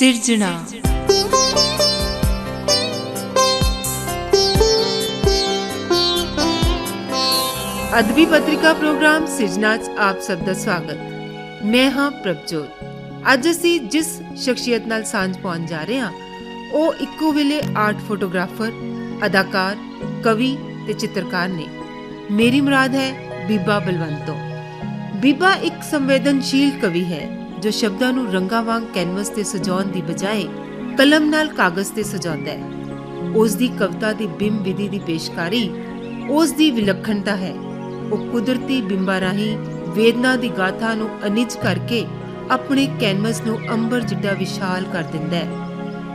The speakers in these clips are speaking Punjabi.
ਸਿਰਜਣਾ ਅਦਬੀ ਪੱਤਰਿਕਾ ਪ੍ਰੋਗਰਾਮ ਸਿਰਜਣਾ 'ਚ ਆਪ ਸਭ ਦਾ ਸਵਾਗਤ ਮੈਂ ਹਾਂ ਪ੍ਰਭਜੋਤ ਅੱਜ ਅਸੀਂ ਜਿਸ ਸ਼ਖਸੀਅਤ ਨਾਲ ਸਾਂਝ ਪਾਉਣ ਜਾ ਰਹੇ ਹਾਂ ਉਹ ਇੱਕੋ ਵੇਲੇ ਆਰਟ ਫੋਟੋਗ੍ਰਾਫਰ ਅਦਾਕਾਰ ਕਵੀ ਤੇ ਚਿੱਤਰਕਾਰ ਨੇ ਮੇਰੀ ਮੁਰਾਦ ਹੈ ਬੀਬਾ ਬਲਵੰਤੋ ਬੀਬਾ ਇੱਕ ਸੰਵੇਦਨਸ਼ੀਲ ਕਵੀ ਹੈ ਜੋ ਸ਼ਬਦਾਂ ਨੂੰ ਰੰਗਾਂ ਵਾਂਗ ਕੈਨਵਸ ਤੇ ਸਜਾਉਣ ਦੀ ਬਜਾਏ ਕਲਮ ਨਾਲ ਕਾਗਜ਼ ਤੇ ਸਜਾਉਂਦਾ ਹੈ। ਉਸ ਦੀ ਕਵਿਤਾ ਦੀ ਬਿੰਬ ਵਿਧੀ ਦੀ ਪੇਸ਼ਕਾਰੀ, ਉਸ ਦੀ ਵਿਲੱਖਣਤਾ ਹੈ। ਉਹ ਕੁਦਰਤੀ ਬਿੰਬਾਂ ਰਾਹੀਂ ਵੇਦਨਾ ਦੀ ਗਾਥਾ ਨੂੰ ਅਨਿਜ ਕਰਕੇ ਆਪਣੇ ਕੈਨਵਸ ਨੂੰ ਅੰਬਰ ਜਿੱਡਾ ਵਿਸ਼ਾਲ ਕਰ ਦਿੰਦਾ ਹੈ।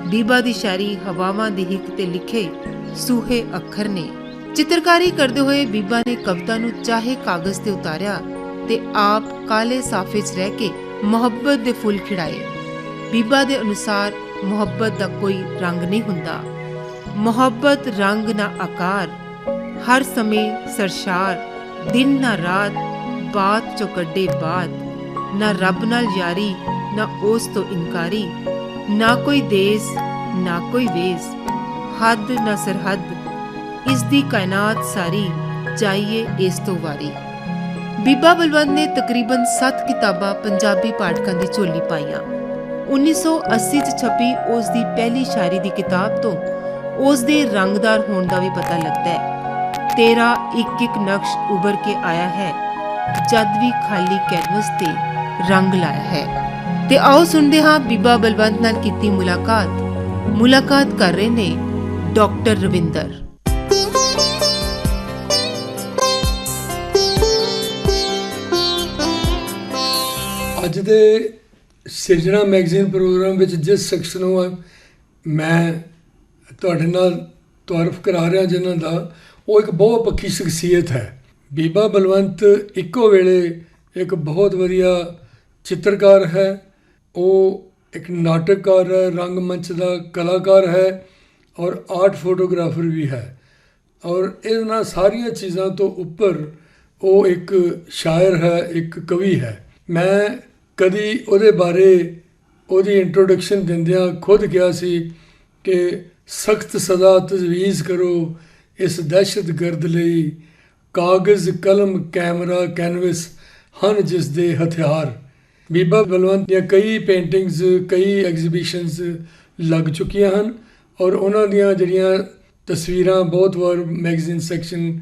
ਬੀਬਾ ਦੀ ਸ਼ਾਇਰੀ ਹਵਾਵਾਂ ਦੀ ਹਿੱਕ ਤੇ ਲਿਖੇ ਸੂਹੇ ਅੱਖਰ ਨੇ। ਚਿੱਤਰਕਾਰੀ ਕਰਦੇ ਹੋਏ ਬੀਬਾ ਨੇ ਕਵਿਤਾ ਨੂੰ ਚਾਹੇ ਕਾਗਜ਼ ਤੇ ਉਤਾਰਿਆ ਤੇ ਆਪ ਕਾਲੇ ਸਾਫੇ 'ਚ ਰਹਿ ਕੇ ਮੁਹੱਬਤ ਦੇ ਫੁੱਲ ਖਿੜਾਏ। ਬੀਬਾ ਦੇ ਅਨੁਸਾਰ ਮੁਹੱਬਤ ਦਾ ਕੋਈ ਰੰਗ ਨਹੀਂ ਹੁੰਦਾ। ਮੁਹੱਬਤ ਰੰਗ ਨਾ ਆਕਾਰ। ਹਰ ਸਮੇਂ ਸਰਸ਼ਾਰ। ਦਿਨ ਨਾ ਰਾਤ। ਬਾਤ ਚੋਂ ਕੱਢੇ ਬਾਤ। ਨਾ ਰੱਬ ਨਾਲ ਯਾਰੀ, ਨਾ ਉਸ ਤੋਂ ਇਨਕਾਰੀ। ਨਾ ਕੋਈ ਦੇਸ, ਨਾ ਕੋਈ ਵੇਸ। ਹੱਦ ਨਾ ਸਰਹੱਦ। ਇਸ ਦੀ ਕਾਇਨਾਤ ਸਾਰੀ ਚਾਹੀਏ ਇਸ ਤੋਂ ਵਾਰੀ। ਬੀਬਾ ਬਲਵੰਤ ਨੇ ਤਕਰੀਬਨ 7 ਕਿਤਾਬਾਂ ਪੰਜਾਬੀ ਪਾਠਕਾਂ ਦੀ ਝੋਲੀ ਪਾਈਆਂ। 1980 ਚ ਛਪੀ ਉਸ ਦੀ ਪਹਿਲੀ ਸ਼ਾਇਰੀ ਦੀ ਕਿਤਾਬ ਤੋਂ ਉਸ ਦੇ ਰੰਗਦਾਰ ਹੋਣ ਦਾ ਵੀ ਪਤਾ ਲੱਗਦਾ ਹੈ। ਤੇਰਾ ਇੱਕ ਇੱਕ ਨਕਸ਼ ਉਭਰ ਕੇ ਆਇਆ ਹੈ, ਜਦ ਵੀ ਖਾਲੀ ਕੈਨਵਸ ਤੇ ਰੰਗ ਲਾਇਆ ਹੈ। ਤੇ ਆਓ ਸੁਣਦੇ ਹਾਂ ਬੀਬਾ ਬਲਵੰਤ ਨਾਲ ਕੀਤੀ ਮੁਲਾਕਾਤ। ਮੁਲਾਕਾਤ ਕਰ ਰਹੇ ਨੇ ਡਾਕਟਰ ਰਵਿੰਦਰ। ਅੱਜ ਦੇ ਸਿਰਜਣਾ ਮੈਗਜ਼ੀਨ ਪ੍ਰੋਗਰਾਮ ਵਿੱਚ ਜਿਸ ਸ਼ਖਸ ਨੂੰ ਮੈਂ ਤੁਹਾਡੇ ਨਾਲ ਤਾਰਫ ਕਰਾ ਰਿਹਾ ਜਿਨ੍ਹਾਂ ਦਾ, ਉਹ ਇੱਕ ਬਹੁਤ ਪੱਕੀ ਸ਼ਖਸੀਅਤ ਹੈ। ਬੀਬਾ ਬਲਵੰਤ ਇੱਕੋ ਵੇਲੇ ਇੱਕ ਬਹੁਤ ਵਧੀਆ ਚਿੱਤਰਕਾਰ ਹੈ। ਉਹ ਇੱਕ ਨਾਟਕਕਾਰ ਹੈ, ਰੰਗਮੰਚ ਦਾ ਕਲਾਕਾਰ ਹੈ ਔਰ ਆਰਟ ਫੋਟੋਗ੍ਰਾਫਰ ਵੀ ਹੈ। ਔਰ ਇਹਨਾਂ ਸਾਰੀਆਂ ਚੀਜ਼ਾਂ ਤੋਂ ਉੱਪਰ ਉਹ ਇੱਕ ਸ਼ਾਇਰ ਹੈ, ਇੱਕ ਕਵੀ ਹੈ। ਮੈਂ ਕਦੀ ਉਹਦੇ ਬਾਰੇ ਉਹਦੀ ਇੰਟਰੋਡਕਸ਼ਨ ਦਿੰਦਿਆਂ ਖੁਦ ਕਿਹਾ ਸੀ ਕਿ ਸਖਤ ਸਜ਼ਾ ਤਜਵੀਜ਼ ਕਰੋ ਇਸ ਦਹਿਸ਼ਤਗਰਦ ਲਈ। ਕਾਗਜ਼, ਕਲਮ, ਕੈਮਰਾ, ਕੈਨਵਸ ਹਨ ਜਿਸ ਦੇ ਹਥਿਆਰ। ਬੀਬਾ ਬਲਵੰਤ ਦੀਆਂ ਕਈ ਪੇਂਟਿੰਗਸ ਕਈ ਐਗਜ਼ੀਬਿਸ਼ਨਸ ਲੱਗ ਚੁੱਕੀਆਂ ਹਨ ਔਰ ਉਹਨਾਂ ਦੀਆਂ ਜਿਹੜੀਆਂ ਤਸਵੀਰਾਂ ਬਹੁਤ ਵਾਰ ਮੈਗਜ਼ੀਨ ਸੈਕਸ਼ਨ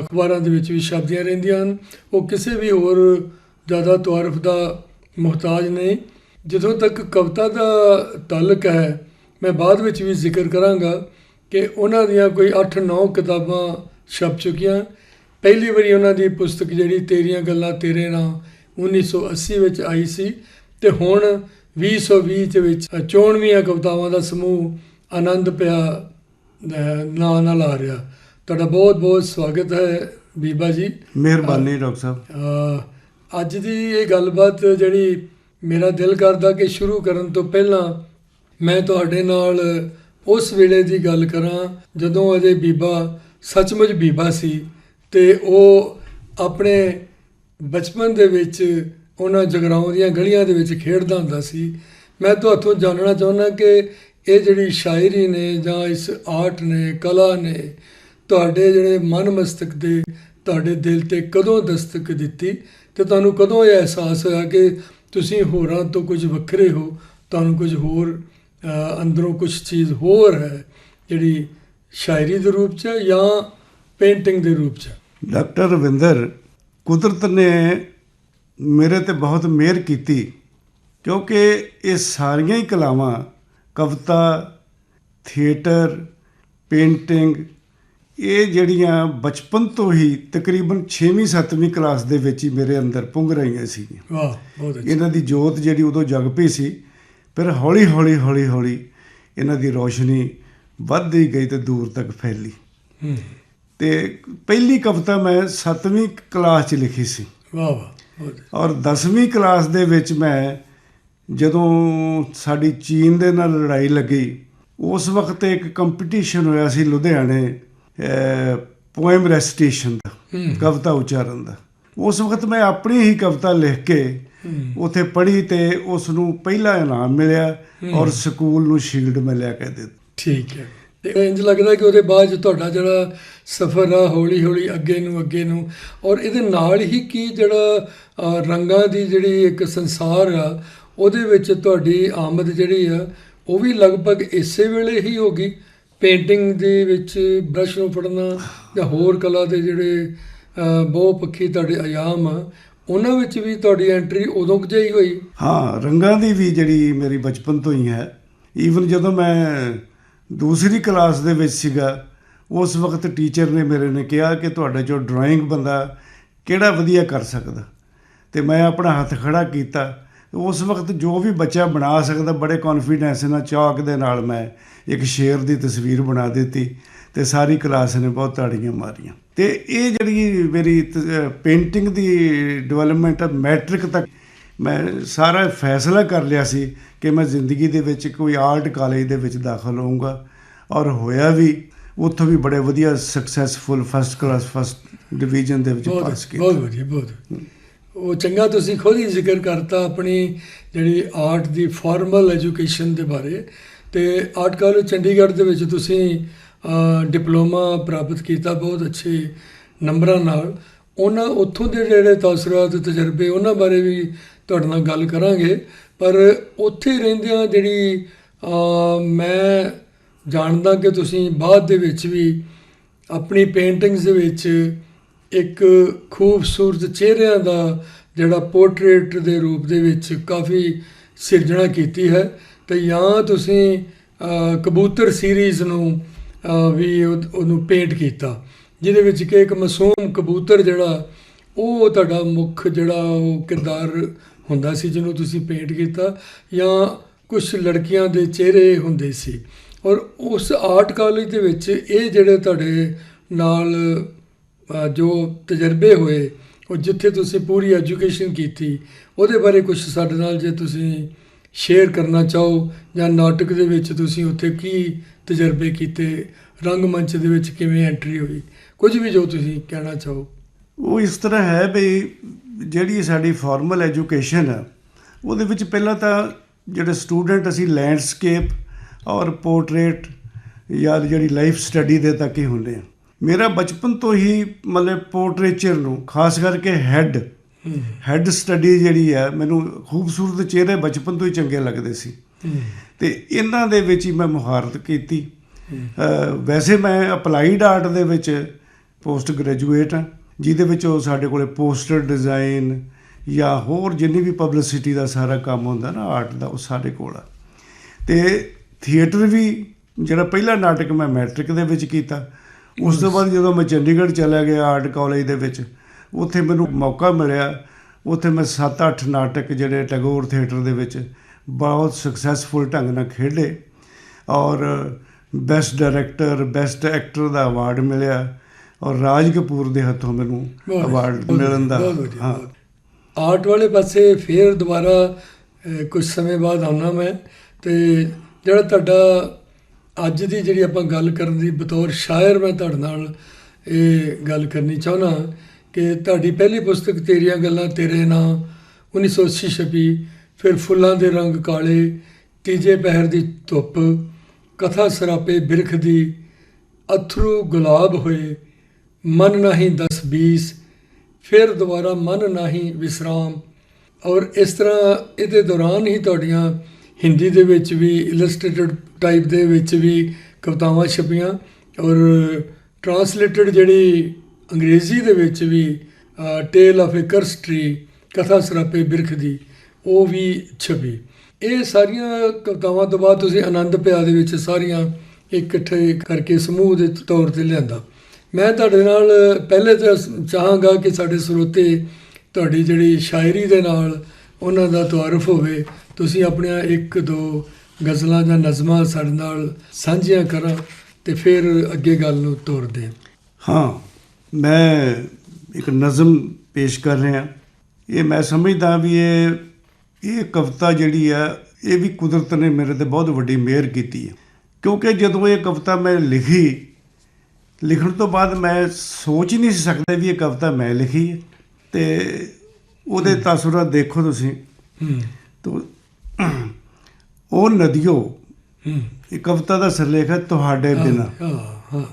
ਅਖਬਾਰਾਂ ਦੇ ਵਿੱਚ ਵੀ ਛਪਦੀਆਂ ਰਹਿੰਦੀਆਂ ਹਨ। ਉਹ ਕਿਸੇ ਵੀ ਹੋਰ ਜ਼ਿਆਦਾ ਤਾਰਫ ਦਾ ਮੁਹਤਾਜ ਨਹੀਂ ਜਦੋਂ ਤੱਕ ਕਵਿਤਾ ਦਾ ਤਾਲੁਕ ਹੈ ਮੈਂ ਬਾਅਦ ਵਿੱਚ ਵੀ ਜ਼ਿਕਰ ਕਰਾਂਗਾ ਕਿ ਉਹਨਾਂ ਦੀਆਂ ਕੋਈ 8-9 ਕਿਤਾਬਾਂ ਛਪ ਚੁੱਕੀਆਂ। ਪਹਿਲੀ ਵਾਰੀ ਉਹਨਾਂ ਦੀ ਪੁਸਤਕ ਜਿਹੜੀ ਤੇਰੀਆਂ ਗੱਲਾਂ ਤੇਰੇ ਨਾਂ 1980 ਵਿੱਚ ਆਈ ਸੀ ਤੇ ਹੁਣ 2020 ਦੇ ਵਿੱਚ 94ਵੀਆਂ ਕਵਿਤਾਵਾਂ ਦਾ ਸਮੂਹ ਆਨੰਦ ਪਿਆ ਨਾਂ ਨਾਲ ਆ ਰਿਹਾ। ਤੁਹਾਡਾ ਬਹੁਤ ਬਹੁਤ ਸਵਾਗਤ ਹੈ ਬੀਬਾ ਜੀ। ਮਿਹਰਬਾਨੀ ਡਾਕਟਰ ਸਾਹਿਬ। ਅੱਜ ਦੀ ਇਹ ਗੱਲਬਾਤ ਜਿਹੜੀ ਮੇਰਾ ਦਿਲ ਕਰਦਾ ਕਿ ਸ਼ੁਰੂ ਕਰਨ ਤੋਂ ਪਹਿਲਾਂ ਮੈਂ ਤੁਹਾਡੇ ਨਾਲ ਉਸ ਵੇਲੇ ਦੀ ਗੱਲ ਕਰਾਂ ਜਦੋਂ ਅਜੇ ਬੀਬਾ ਸੱਚਮੁੱਚ ਬੀਬਾ ਸੀ ਤੇ ਉਹ ਆਪਣੇ ਬਚਪਨ ਦੇ ਵਿੱਚ ਉਹਨਾਂ ਜਗਰਾਉਂ ਦੀਆਂ ਗਲੀਆਂ ਦੇ ਵਿੱਚ ਖੇਡਦਾ ਹੁੰਦਾ ਸੀ। ਮੈਂ ਤੁਹਾਥੋਂ ਜਾਣਨਾ ਚਾਹੁੰਦਾ ਕਿ ਇਹ ਜਿਹੜੀ ਸ਼ਾਇਰੀ ਨੇ ਜਾਂ ਇਸ ਆਰਟ ਨੇ, ਕਲਾ ਨੇ, ਤੁਹਾਡੇ ਜਿਹੜੇ ਮਨ ਮਸਤਕ ਦੇ ਤੁਹਾਡੇ ਦਿਲ ਤੇ ਕਦੋਂ ਦਸਤਕ ਦਿੱਤੀ? ਤੇ ਤੁਹਾਨੂੰ ਕਦੋਂ ਇਹ ਅਹਿਸਾਸ ਹੋਇਆ ਕਿ ਤੁਸੀਂ ਹੋਰਾਂ ਤੋਂ ਕੁਝ ਵੱਖਰੇ ਹੋ? ਤੁਹਾਨੂੰ ਕੁਝ ਹੋਰ ਅੰਦਰੋਂ ਕੁਝ ਚੀਜ਼ ਹੋਰ ਹੈ ਜਿਹੜੀ ਸ਼ਾਇਰੀ ਦੇ ਰੂਪ 'ਚ ਜਾਂ ਪੇਂਟਿੰਗ ਦੇ ਰੂਪ 'ਚ ਡਾਕਟਰ ਰਵਿੰਦਰ, ਕੁਦਰਤ ਨੇ ਮੇਰੇ ਤੇ ਬਹੁਤ ਮਿਹਰ ਕੀਤੀ ਕਿਉਂਕਿ ਇਹ ਸਾਰੀਆਂ ਹੀ ਕਲਾਵਾਂ, ਕਵਿਤਾ, ਥੀਏਟਰ, ਪੇਂਟਿੰਗ ਇਹ ਜਿਹੜੀਆਂ ਬਚਪਨ ਤੋਂ ਹੀ ਤਕਰੀਬਨ 6ਵੀਂ 7ਵੀਂ ਕਲਾਸ ਦੇ ਵਿੱਚ ਹੀ ਮੇਰੇ ਅੰਦਰ ਪੁੰਗ ਰਹੀਆਂ ਸੀ ਵਾਹ ਬਹੁਤ ਅੱਛਾ। ਇਹਨਾਂ ਦੀ ਜੋਤ ਜਿਹੜੀ ਉਦੋਂ ਜਗ ਪਈ ਸੀ ਫਿਰ ਹੌਲੀ ਹੌਲੀ ਹੌਲੀ ਹੌਲੀ ਇਹਨਾਂ ਦੀ ਰੋਸ਼ਨੀ ਵੱਧਦੀ ਗਈ ਤੇ ਦੂਰ ਤੱਕ ਫੈਲੀ। ਹੂੰ। ਤੇ ਪਹਿਲੀ ਕਵਿਤਾ ਮੈਂ 7ਵੀਂ ਕਲਾਸ 'ਚ ਲਿਖੀ ਸੀ। ਵਾਹ ਵਾਹ ਔਰ 10ਵੀਂ ਕਲਾਸ ਦੇ ਵਿੱਚ ਮੈਂ ਜਦੋਂ ਸਾਡੀ ਚੀਨ ਦੇ ਨਾਲ ਲੜਾਈ ਲੱਗੀ ਉਸ ਵਕਤ ਇੱਕ ਕੰਪੀਟੀਸ਼ਨ ਹੋਇਆ ਸੀ ਲੁਧਿਆਣੇ ਪੋਇਮ ਰੈਸੀਟੇਸ਼ਨ ਦਾ। ਕਵਿਤਾ ਉਚਾਰਨ ਦਾ। ਉਸ ਵਕਤ ਮੈਂ ਆਪਣੀ ਹੀ ਕਵਿਤਾ ਲਿਖ ਕੇ ਉੱਥੇ ਪੜ੍ਹੀ ਤੇ ਉਸ ਨੂੰ ਪਹਿਲਾ ਇਨਾਮ ਮਿਲਿਆ ਔਰ ਸਕੂਲ ਨੂੰ ਸ਼ੀਲਡ ਮਿਲਿਆ ਕੇ ਦਿੱਤੀ। ਠੀਕ ਹੈ। ਤੇ ਇੰਜ ਲੱਗਦਾ ਕਿ ਉਹਦੇ ਬਾਅਦ ਤੁਹਾਡਾ ਜਿਹੜਾ ਸਫ਼ਰ ਆ ਹੌਲੀ ਹੌਲੀ ਅੱਗੇ ਨੂੰ ਅੱਗੇ ਨੂੰ ਔਰ ਇਹਦੇ ਨਾਲ ਹੀ ਕੀ ਜਿਹੜਾ ਰੰਗਾਂ ਦੀ ਜਿਹੜੀ ਇੱਕ ਸੰਸਾਰ ਆ ਉਹਦੇ ਵਿੱਚ ਤੁਹਾਡੀ ਆਮਦ ਜਿਹੜੀ ਆ ਉਹ ਵੀ ਲਗਭਗ ਇਸੇ ਵੇਲੇ ਹੀ ਹੋ ਗਈ। ਪੇਂਟਿੰਗ ਦੇ ਵਿੱਚ ਬ੍ਰਸ਼ ਨੂੰ ਫੜਨਾ ਜਾਂ ਹੋਰ ਕਲਾ ਦੇ ਜਿਹੜੇ ਅ, ਬਹੁ ਪੱਖੀ ਤੁਹਾਡੇ ਆਯਾਮ ਆ ਉਹਨਾਂ ਵਿੱਚ ਵੀ ਤੁਹਾਡੀ ਐਂਟਰੀ ਉਦੋਂ ਕੁ ਜਿਹੀ ਹੋਈ? ਹਾਂ ਰੰਗਾਂ ਦੀ ਵੀ ਜਿਹੜੀ ਮੇਰੀ ਬਚਪਨ ਤੋਂ ਹੀ ਹੈ। ਈਵਨ ਜਦੋਂ ਮੈਂ ਦੂਸਰੀ ਕਲਾਸ ਦੇ ਵਿੱਚ ਸੀਗਾ ਉਸ ਵਕਤ ਟੀਚਰ ਨੇ ਮੇਰੇ ਨੇ ਕਿਹਾ ਕਿ ਤੁਹਾਡੇ ਚੋਂ ਡਰਾਇੰਗ ਬੰਦਾ ਕਿਹੜਾ ਵਧੀਆ ਕਰ ਸਕਦਾ। ਤੇ ਮੈਂ ਆਪਣਾ ਹੱਥ ਖੜਾ ਕੀਤਾ ਉਸ ਵਕਤ ਜੋ ਵੀ ਬੱਚਾ ਬਣਾ ਸਕਦਾ ਬੜੇ ਕੌਨਫੀਡੈਂਸ ਨਾਲ ਚੌਕ ਦੇ ਨਾਲ ਮੈਂ ਇੱਕ ਸ਼ੇਰ ਦੀ ਤਸਵੀਰ ਬਣਾ ਦਿੱਤੀ ਤੇ ਸਾਰੀ ਕਲਾਸ ਨੇ ਬਹੁਤ ਤਾੜੀਆਂ ਮਾਰੀਆਂ। ਤੇ ਇਹ ਜਿਹੜੀ ਮੇਰੀ ਪੇਂਟਿੰਗ ਦੀ ਡਿਵੈਲਪਮੈਂਟ ਮੈਟ੍ਰਿਕ ਤੱਕ ਮੈਂ ਸਾਰਾ ਫੈਸਲਾ ਕਰ ਲਿਆ ਸੀ ਕਿ ਮੈਂ ਜ਼ਿੰਦਗੀ ਦੇ ਵਿੱਚ ਕੋਈ ਆਰਟ ਕਾਲਜ ਦੇ ਵਿੱਚ ਦਾਖਲ ਹੋਊਂਗਾ ਔਰ ਹੋਇਆ ਵੀ ਉੱਥੋਂ ਵੀ ਬੜੇ ਵਧੀਆ successful first class first division ਦੇ ਵਿੱਚ ਪਾਸ ਕੀਤਾ। ਬਹੁਤ ਵਧੀਆ। ਬਹੁਤ ਉਹ ਚੰਗਾ ਤੁਸੀਂ ਖੁਦ ਹੀ ਜ਼ਿਕਰ ਕਰਤਾ ਆਪਣੀ ਜਿਹੜੀ ਆਰਟ ਦੀ ਫਾਰਮਲ ਐਜੂਕੇਸ਼ਨ ਦੇ ਬਾਰੇ ਤੇ ਆਰਟ ਕਾਲਜ ਚੰਡੀਗੜ੍ਹ ਦੇ ਵਿੱਚ ਤੁਸੀਂ ਡਿਪਲੋਮਾ ਪ੍ਰਾਪਤ ਕੀਤਾ ਬਹੁਤ ਅੱਛੇ ਨੰਬਰਾਂ ਨਾਲ। ਉਹਨਾਂ ਉੱਥੋਂ ਦੇ ਜਿਹੜੇ ਤਾਸਰਾਤ ਤਜਰਬੇ ਉਹਨਾਂ ਬਾਰੇ ਵੀ ਤੁਹਾਡੇ ਨਾਲ ਗੱਲ ਕਰਾਂਗੇ। ਪਰ ਉੱਥੇ ਰਹਿੰਦਿਆਂ ਜਿਹੜੀ ਮੈਂ ਜਾਣਦਾ ਕਿ ਤੁਸੀਂ ਬਾਅਦ ਦੇ ਵਿੱਚ ਵੀ ਆਪਣੀ ਪੇਂਟਿੰਗਸ ਦੇ ਵਿੱਚ ਇੱਕ ਖੂਬਸੂਰਤ ਚਿਹਰਿਆਂ ਦਾ ਜਿਹੜਾ ਪੋਰਟਰੇਟ ਦੇ ਰੂਪ ਦੇ ਵਿੱਚ ਕਾਫੀ ਸਿਰਜਣਾ ਕੀਤੀ ਹੈ। ਤੇ ਜਾਂ ਤੁਸੀਂ ਕਬੂਤਰ ਸੀਰੀਜ਼ ਨੂੰ ਵੀ ਉਹਨੂੰ ਪੇਂਟ ਕੀਤਾ, ਜਿਹਦੇ ਵਿੱਚ ਕਿ ਇੱਕ ਮਾਸੂਮ ਕਬੂਤਰ ਜਿਹੜਾ, ਉਹ ਤੁਹਾਡਾ ਮੁੱਖ ਜਿਹੜਾ ਉਹ ਕਿਰਦਾਰ ਹੁੰਦਾ ਸੀ, ਜਿਹਨੂੰ ਤੁਸੀਂ ਪੇਂਟ ਕੀਤਾ, ਜਾਂ ਕੁਝ ਲੜਕੀਆਂ ਦੇ ਚਿਹਰੇ ਹੁੰਦੇ ਸੀ। ਔਰ ਉਸ ਆਰਟ ਕਾਲਜ ਦੇ ਵਿੱਚ ਇਹ ਜਿਹੜੇ ਤੁਹਾਡੇ ਨਾਲ ਜੋ ਤਜਰਬੇ ਹੋਏ, ਉਹ ਜਿੱਥੇ ਤੁਸੀਂ ਪੂਰੀ ਐਜੂਕੇਸ਼ਨ ਕੀਤੀ, ਉਹਦੇ ਬਾਰੇ ਕੁਝ ਸਾਡੇ ਨਾਲ ਜੇ ਤੁਸੀਂ ਸ਼ੇਅਰ ਕਰਨਾ ਚਾਹੋ ਜਾਂ ਨਾਟਕ ਦੇ ਵਿੱਚ ਤੁਸੀਂ ਉੱਥੇ ਕੀ ਤਜਰਬੇ ਕੀਤੇ ਰੰਗਮੰਚ ਦੇ ਵਿੱਚ ਕਿਵੇਂ ਐਂਟਰੀ ਹੋਈ, ਕੁਝ ਵੀ ਜੋ ਤੁਸੀਂ ਕਹਿਣਾ ਚਾਹੋ। ਉਹ ਇਸ ਤਰ੍ਹਾਂ ਹੈ ਵੀ ਜਿਹੜੀ ਸਾਡੀ ਫਾਰਮਲ ਐਜੂਕੇਸ਼ਨ ਹੈ ਉਹਦੇ ਵਿੱਚ ਪਹਿਲਾਂ ਤਾਂ ਜਿਹੜੇ ਸਟੂਡੈਂਟ ਅਸੀਂ ਲੈਂਡਸਕੇਪ ਔਰ ਪੋਰਟਰੇਟ ਜਾਂ ਜਿਹੜੀ ਲਾਈਫ ਸਟੱਡੀ ਦੇ ਤੱਕ ਹੀ ਹੁੰਦੇ ਆ। ਮੇਰਾ ਬਚਪਨ ਤੋਂ ਹੀ ਮਤਲਬ ਪੋਰਟਰੇਚਰ ਨੂੰ, ਖਾਸ ਕਰਕੇ ਹੈੱਡ ਹੈੱਡ ਸਟੱਡੀ ਜਿਹੜੀ ਹੈ, ਮੈਨੂੰ ਖੂਬਸੂਰਤ ਚਿਹਰੇ ਬਚਪਨ ਤੋਂ ਹੀ ਚੰਗੇ ਲੱਗਦੇ ਸੀ। ਤੇ ਇਹਨਾਂ ਦੇ ਵਿੱਚ ਹੀ ਮੈਂ ਮੁਹਾਰਤ ਕੀਤੀ। ਵੈਸੇ ਮੈਂ ਅਪਲਾਈਡ ਆਰਟ ਦੇ ਵਿੱਚ ਪੋਸਟ ਗ੍ਰੈਜੂਏਟ ਹਾਂ, ਜਿਹਦੇ ਵਿੱਚ ਉਹ ਸਾਡੇ ਕੋਲੇ ਪੋਸਟਰ ਡਿਜ਼ਾਈਨ ਜਾਂ ਹੋਰ ਜਿੰਨੀ ਵੀ ਪਬਲਿਸਿਟੀ ਦਾ ਸਾਰਾ ਕੰਮ ਹੁੰਦਾ ਨਾ ਆਰਟ ਦਾ, ਉਹ ਸਾਡੇ ਕੋਲ ਆ। ਤੇ ਥੀਏਟਰ ਵੀ, ਜਿਹੜਾ ਪਹਿਲਾ ਨਾਟਕ ਮੈਂ ਮੈਟ੍ਰਿਕ ਦੇ ਵਿੱਚ ਕੀਤਾ ਉਸ ਤੋਂ ਬਾਅਦ ਜਦੋਂ ਮੈਂ ਚੰਡੀਗੜ੍ਹ ਚਲਾ ਗਿਆ ਆਰਟ ਕਾਲਜ ਦੇ ਵਿੱਚ ਉੱਥੇ ਮੈਨੂੰ ਮੌਕਾ ਮਿਲਿਆ ਉੱਥੇ ਮੈਂ 7-8 ਨਾਟਕ ਜਿਹੜੇ ਟੈਗੋਰ ਥੀਏਟਰ ਦੇ ਵਿੱਚ ਬਹੁਤ ਸਕਸੈਸਫੁਲ ਢੰਗ ਨਾਲ ਖੇਡੇ ਔਰ ਬੈਸਟ ਡਾਇਰੈਕਟਰ ਬੈਸਟ ਐਕਟਰ ਦਾ ਅਵਾਰਡ ਮਿਲਿਆ ਔਰ ਰਾਜ ਕਪੂਰ ਦੇ ਹੱਥੋਂ ਮੈਨੂੰ ਅਵਾਰਡ ਮਿਲਣ ਦਾ ਹਾਂ। ਆਰਟ ਵਾਲੇ ਪਾਸੇ ਫੇਰ ਦੁਬਾਰਾ ਕੁਝ ਸਮੇਂ ਬਾਅਦ ਆਉਣਾ ਮੈਂ ਤੇ ਜਿਹੜਾ ਤੁਹਾਡਾ ਅੱਜ ਦੀ ਜਿਹੜੀ ਆਪਾਂ ਗੱਲ ਕਰਨ ਦੀ ਬਤੌਰ ਸ਼ਾਇਰ ਮੈਂ ਤੁਹਾਡੇ ਨਾਲ ਇਹ ਗੱਲ ਕਰਨੀ ਚਾਹੁੰਦਾ ਕਿ ਤੁਹਾਡੀ ਪਹਿਲੀ ਪੁਸਤਕ ਤੇਰੀਆਂ ਗੱਲਾਂ ਤੇਰੇ ਨਾਂ 1980 ਛਪੀ, ਫਿਰ ਫੁੱਲਾਂ ਦੇ ਰੰਗ ਕਾਲੇ, ਤੀਜੇ ਪਹਿਰ ਦੀ ਧੁੱਪ, ਕਥਾ ਸਰਾਪੇ ਬਿਰਖ ਦੀ, ਅਥਰੂ ਗੁਲਾਬ ਹੋਏ, ਮਨ ਨਹੀਂ 10 20 ਫਿਰ ਦੁਬਾਰਾ ਮਨ ਨਹੀਂ ਵਿਸਰਾਮ। ਔਰ ਇਸ ਤਰ੍ਹਾਂ ਇਹਦੇ ਦੌਰਾਨ ਹੀ ਤੁਹਾਡੀਆਂ ਹਿੰਦੀ ਦੇ ਵਿੱਚ ਵੀ ਇਲਸਟ੍ਰੇਟਡ ਟਾਈਪ ਦੇ ਵਿੱਚ ਵੀ ਕਵਿਤਾਵਾਂ ਛਪੀਆਂ ਔਰ ਟਰਾਂਸਲੇਟਡ ਜਿਹੜੀ ਅੰਗਰੇਜ਼ੀ ਦੇ ਵਿੱਚ ਵੀ ਟੇਲ ਆਫ ਏ ਕਰਸਟਰੀ ਕਥਾ ਸਰਾਪੇ ਬਿਰਖ ਦੀ, ਉਹ ਵੀ ਛਪੀ। ਇਹ ਸਾਰੀਆਂ ਕਵਿਤਾਵਾਂ ਤੋਂ ਬਾਅਦ ਤੁਸੀਂ ਆਨੰਦ ਪਿਆ ਦੇ ਵਿੱਚ ਸਾਰੀਆਂ ਇਕੱਠੇ ਕਰਕੇ ਸਮੂਹ ਦੇ ਤੌਰ ਤੇ ਲਿਆਂਦਾ। ਮੈਂ ਤੁਹਾਡੇ ਨਾਲ ਪਹਿਲੇ ਤਾਂ ਚਾਹਾਂਗਾ ਕਿ ਸਾਡੇ ਸਰੋਤੇ ਤੁਹਾਡੀ ਜਿਹੜੀ ਸ਼ਾਇਰੀ ਦੇ ਨਾਲ ਉਹਨਾਂ ਦਾ ਤਾਰਫ ਹੋਵੇ ਤੁਸੀਂ ਆਪਣੀਆਂ ਇੱਕ ਦੋ ਗਜ਼ਲਾਂ ਜਾਂ ਨਜ਼ਮਾਂ ਸਾਡੇ ਨਾਲ ਸਾਂਝੀਆਂ ਕਰਾਂ ਤੇ ਫਿਰ ਅੱਗੇ ਗੱਲ ਨੂੰ ਤੋਰਦੇ ਹਾਂ। ਹਾਂ ਮੈਂ ਇੱਕ ਨਜ਼ਮ ਪੇਸ਼ ਕਰ ਰਿਹਾ। ਇਹ ਮੈਂ ਸਮਝਦਾ ਵੀ ਇਹ ਇਹ ਕਵਿਤਾ ਜਿਹੜੀ ਆ ਇਹ ਵੀ ਕੁਦਰਤ ਨੇ ਮੇਰੇ ਤੇ ਬਹੁਤ ਵੱਡੀ ਮਿਹਰ ਕੀਤੀ ਹੈ ਕਿਉਂਕਿ ਜਦੋਂ ਇਹ ਕਵਿਤਾ ਮੈਂ ਲਿਖੀ ਲਿਖਣ ਤੋਂ ਬਾਅਦ ਮੈਂ ਸੋਚ ਹੀ ਨਹੀਂ ਸਕਦਾ ਵੀ ਇਹ ਕਵਿਤਾ ਮੈਂ ਲਿਖੀ ਹੈ। ਤੇ ਉਹਦੇ ਤਾਸੁਰਾਤ ਦੇਖੋ ਤੁਸੀਂ। ਹੂੰ। ਤੋ ਉਹ ਨਦੀਓ ਇਹ ਕਵਿਤਾ ਦਾ ਸਿਰਲੇਖ ਹੈ ਤੁਹਾਡੇ ਬਿਨਾ। ਹਾਂ ਹਾਂ।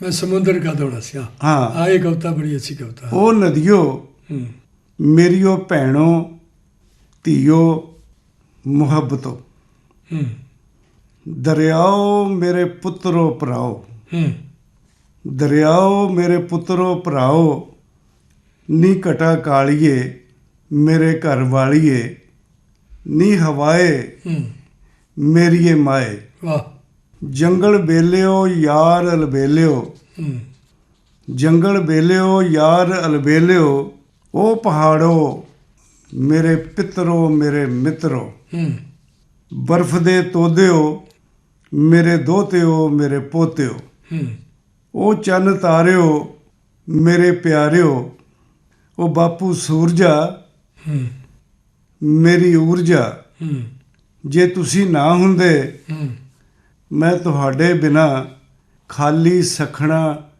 ਮੈਂ ਸਮੁੰਦਰ ਕਾ ਦੌੜਾ ਸੀ ਹਾਂ। ਆਹ ਇਹ ਕਵਿਤਾ ਬੜੀ ਅੱਛੀ ਕਵਿਤਾ ਉਹ ਨਦੀਓ ਮੇਰੀਓ ਭੈਣੋ ਧੀਓ ਮੁਹੱਬਤੋ। ਦਰਿਆਓ ਮੇਰੇ ਪੁੱਤਰੋ ਭਰਾਓ। ਦਰਿਆਓ ਮੇਰੇ ਪੁੱਤਰੋ ਭਰਾਓ ਨੀ ਘਟਾ ਕਾਲੀਏ ਮੇਰੇ ਘਰ ਵਾਲੀਏ ਨੀ ਹਵਾਏ ਮੇਰੀਏ ਮਾਏ। ਵਾਹ। ਜੰਗਲ ਬੇਲਿਓ ਯਾਰ ਅਲਬੇਲਿਓ। ਜੰਗਲ ਬੇਲਿਓ ਯਾਰ ਅਲਬੇਲਿਓ ਉਹ ਪਹਾੜੋ ਮੇਰੇ ਪਿੱਤਰੋ ਮੇਰੇ ਮਿੱਤਰੋ। ਬਰਫ਼ ਦੇ ਤੋਦਿਓ ਮੇਰੇ ਦੋਤਿਓ ਮੇਰੇ ਪੋਤਿਓ। ਉਹ ਚੰਨ ਤਾਰਿਓ ਮੇਰੇ ਪਿਆਰਿਓ। ਉਹ ਬਾਪੂ ਸੂਰਜਾ। ਮੇਰੀ ਊਰਜਾ ਜੇ ਤੁਸੀਂ ਨਾ ਹੁੰਦੇ ਮੈਂ ਤੁਹਾਡੇ ਬਿਨਾ ਖਾਲੀ ਸਖਣਾ